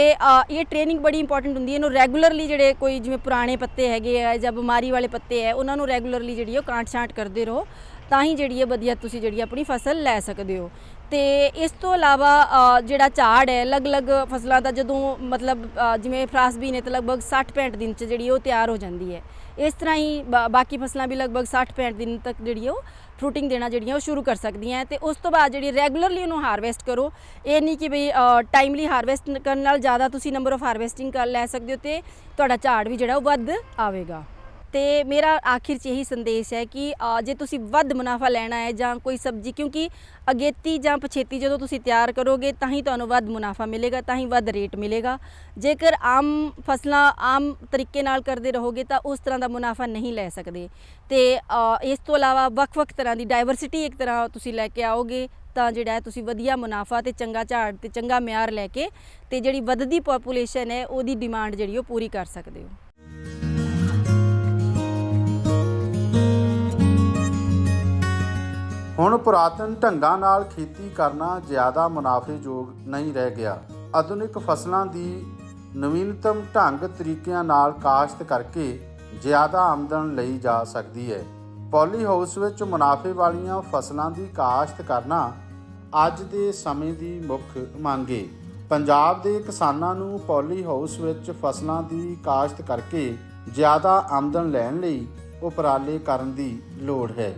ਇਹ ਟ੍ਰੇਨਿੰਗ ਬੜੀ ਇੰਪੋਰਟੈਂਟ ਹੁੰਦੀ ਹੈ। ਇਹਨੂੰ ਰੈਗੂਲਰਲੀ ਜਿਹੜੇ ਕੋਈ ਜਿਵੇਂ ਪੁਰਾਣੇ ਪੱਤੇ ਹੈਗੇ ਆ ਜਾਂ ਬਿਮਾਰੀ ਵਾਲੇ ਪੱਤੇ ਹੈ ਉਹਨਾਂ ਨੂੰ ਰੈਗੂਲਰਲੀ ਜਿਹੜੀ ਉਹ ਕਾਂਟ ਛਾਂਟ ਕਰਦੇ ਰਹੋ। ਤਾਂ ਹੀ ਜਿਹੜੀ ਹੈ ਵਧੀਆ ਤੁਸੀਂ ਜਿਹੜੀ ਆਪਣੀ ਫਸਲ ਲੈ ਸਕਦੇ ਹੋ। ਤੇ ਇਸ ਤੋਂ ਇਲਾਵਾ ਜਿਹੜਾ ਝਾੜ ਹੈ ਅਲੱਗ-ਅਲੱਗ ਫਸਲਾਂ ਦਾ ਜਦੋਂ ਮਤਲਬ ਅ, ਜਿਵੇਂ ਫਰਾਸਬੀਨ ਹੈ ਤਾਂ ਲਗਭਗ 60-65 ਦਿਨ ਚ ਜਿਹੜੀ ਉਹ ਤਿਆਰ ਹੋ ਜਾਂਦੀ ਹੈ। ਇਸ ਤਰ੍ਹਾਂ ਹੀ ਬਾਕੀ ਫਸਲਾਂ ਵੀ ਲਗਭਗ 60-65 ਦਿਨ ਤੱਕ ਜਿਹੜੀ ਉਹ ਫਰੂਟਿੰਗ ਦੇਣਾ ਜਿਹੜੀਆਂ ਉਹ ਸ਼ੁਰੂ ਕਰ ਸਕਦੀਆਂ ਹੈ ਤੇ ਉਸ ਤੋਂ ਬਾਅਦ ਜਿਹੜੀ ਰੈਗੂਲਰਲੀ ਉਹਨੂੰ ਹਾਰਵੈਸਟ ਕਰੋ, ਇਹ ਨਹੀਂ ਕਿ ਬਈ ਟਾਈਮਲੀ ਹਾਰਵੈਸਟ ਕਰਨ ਨਾਲ ਜ਼ਿਆਦਾ ਤੁਸੀਂ ਨੰਬਰ ਆਫ ਹਾਰਵੈਸਟਿੰਗ ਕਰ ਲੈ ਸਕਦੇ ਹੋ ਤੇ ਤੁਹਾਡਾ ਝਾੜ ਵੀ ਜਿਹੜਾ ਉਹ ਵੱਧ ਆਵੇਗਾ। ਤੇ ਮੇਰਾ ਆਖਿਰ 'ਚ ਇਹੀ ਸੰਦੇਸ਼ ਹੈ ਕਿ ਜੇ ਤੁਸੀਂ ਵੱਧ ਮੁਨਾਫਾ ਲੈਣਾ ਹੈ ਜਾਂ ਕੋਈ ਸਬਜ਼ੀ, ਕਿਉਂਕਿ ਅਗੇਤੀ ਜਾਂ ਪਛੇਤੀ ਜਦੋਂ ਤੁਸੀਂ ਤਿਆਰ ਕਰੋਗੇ, ਤਾਂ ਹੀ ਤੁਹਾਨੂੰ ਵੱਧ ਮੁਨਾਫਾ ਮਿਲੇਗਾ, ਤਾਂ ਹੀ ਵੱਧ ਰੇਟ ਮਿਲੇਗਾ। ਜੇਕਰ ਆਮ ਫਸਲਾਂ ਆਮ ਤਰੀਕੇ ਨਾਲ ਕਰਦੇ ਰਹੋਗੇ, ਤਾਂ ਉਸ ਤਰ੍ਹਾਂ ਦਾ ਮੁਨਾਫਾ ਨਹੀਂ ਲੈ ਸਕਦੇ। ਤੇ ਇਸ ਤੋਂ ਇਲਾਵਾ ਵੱਖ-ਵੱਖ ਤਰ੍ਹਾਂ ਦੀ ਡਾਈਵਰਸਿਟੀ ਇੱਕ ਤਰ੍ਹਾਂ ਤੁਸੀਂ ਲੈ ਕੇ ਆਓਗੇ, ਤਾਂ ਜਿਹੜਾ ਤੁਸੀਂ ਵਧੀਆ ਮੁਨਾਫਾ ਤੇ ਚੰਗਾ ਝਾੜ ਤੇ ਚੰਗਾ ਮਿਆਰ ਲੈ ਕੇ ਤੇ ਜਿਹੜੀ ਵੱਧਦੀ ਪੋਪੂਲੇਸ਼ਨ ਹੈ, ਉਹਦੀ ਡਿਮਾਂਡ ਜਿਹੜੀ ਉਹ ਪੂਰੀ ਕਰ ਸਕਦੇ ਹੋ। ਹੁਣ ਪੁਰਾਤਨ ਢੰਗਾਂ ਨਾਲ ਖੇਤੀ ਕਰਨਾ ਜ਼ਿਆਦਾ ਮੁਨਾਫੇਯੋਗ ਨਹੀਂ ਰਹਿ ਗਿਆ। ਆਧੁਨਿਕ ਫਸਲਾਂ ਦੀ ਨਵੀਨਤਮ ਢੰਗ ਤਰੀਕਿਆਂ ਨਾਲ ਕਾਸ਼ਤ ਕਰਕੇ ਜ਼ਿਆਦਾ ਆਮਦਨ ਲਈ ਜਾ ਸਕਦੀ ਹੈ। ਪੋਲੀ ਹਾਊਸ ਵਿੱਚ ਮੁਨਾਫੇ ਵਾਲੀਆਂ ਫਸਲਾਂ ਦੀ ਕਾਸ਼ਤ ਕਰਨਾ ਅੱਜ ਦੇ ਸਮੇਂ ਦੀ ਮੁੱਖ ਮੰਗ ਹੈ ਪੰਜਾਬ ਦੇ ਕਿਸਾਨਾਂ ਨੂੰ ਪੋਲੀ ਹਾਊਸ ਵਿੱਚ ਫਸਲਾਂ ਦੀ ਕਾਸ਼ਤ ਕਰਕੇ ਜ਼ਿਆਦਾ ਆਮਦਨ ਲੈਣ ਲਈ ਉਪਰਾਲੇ ਕਰਨ ਦੀ ਲੋੜ ਹੈ।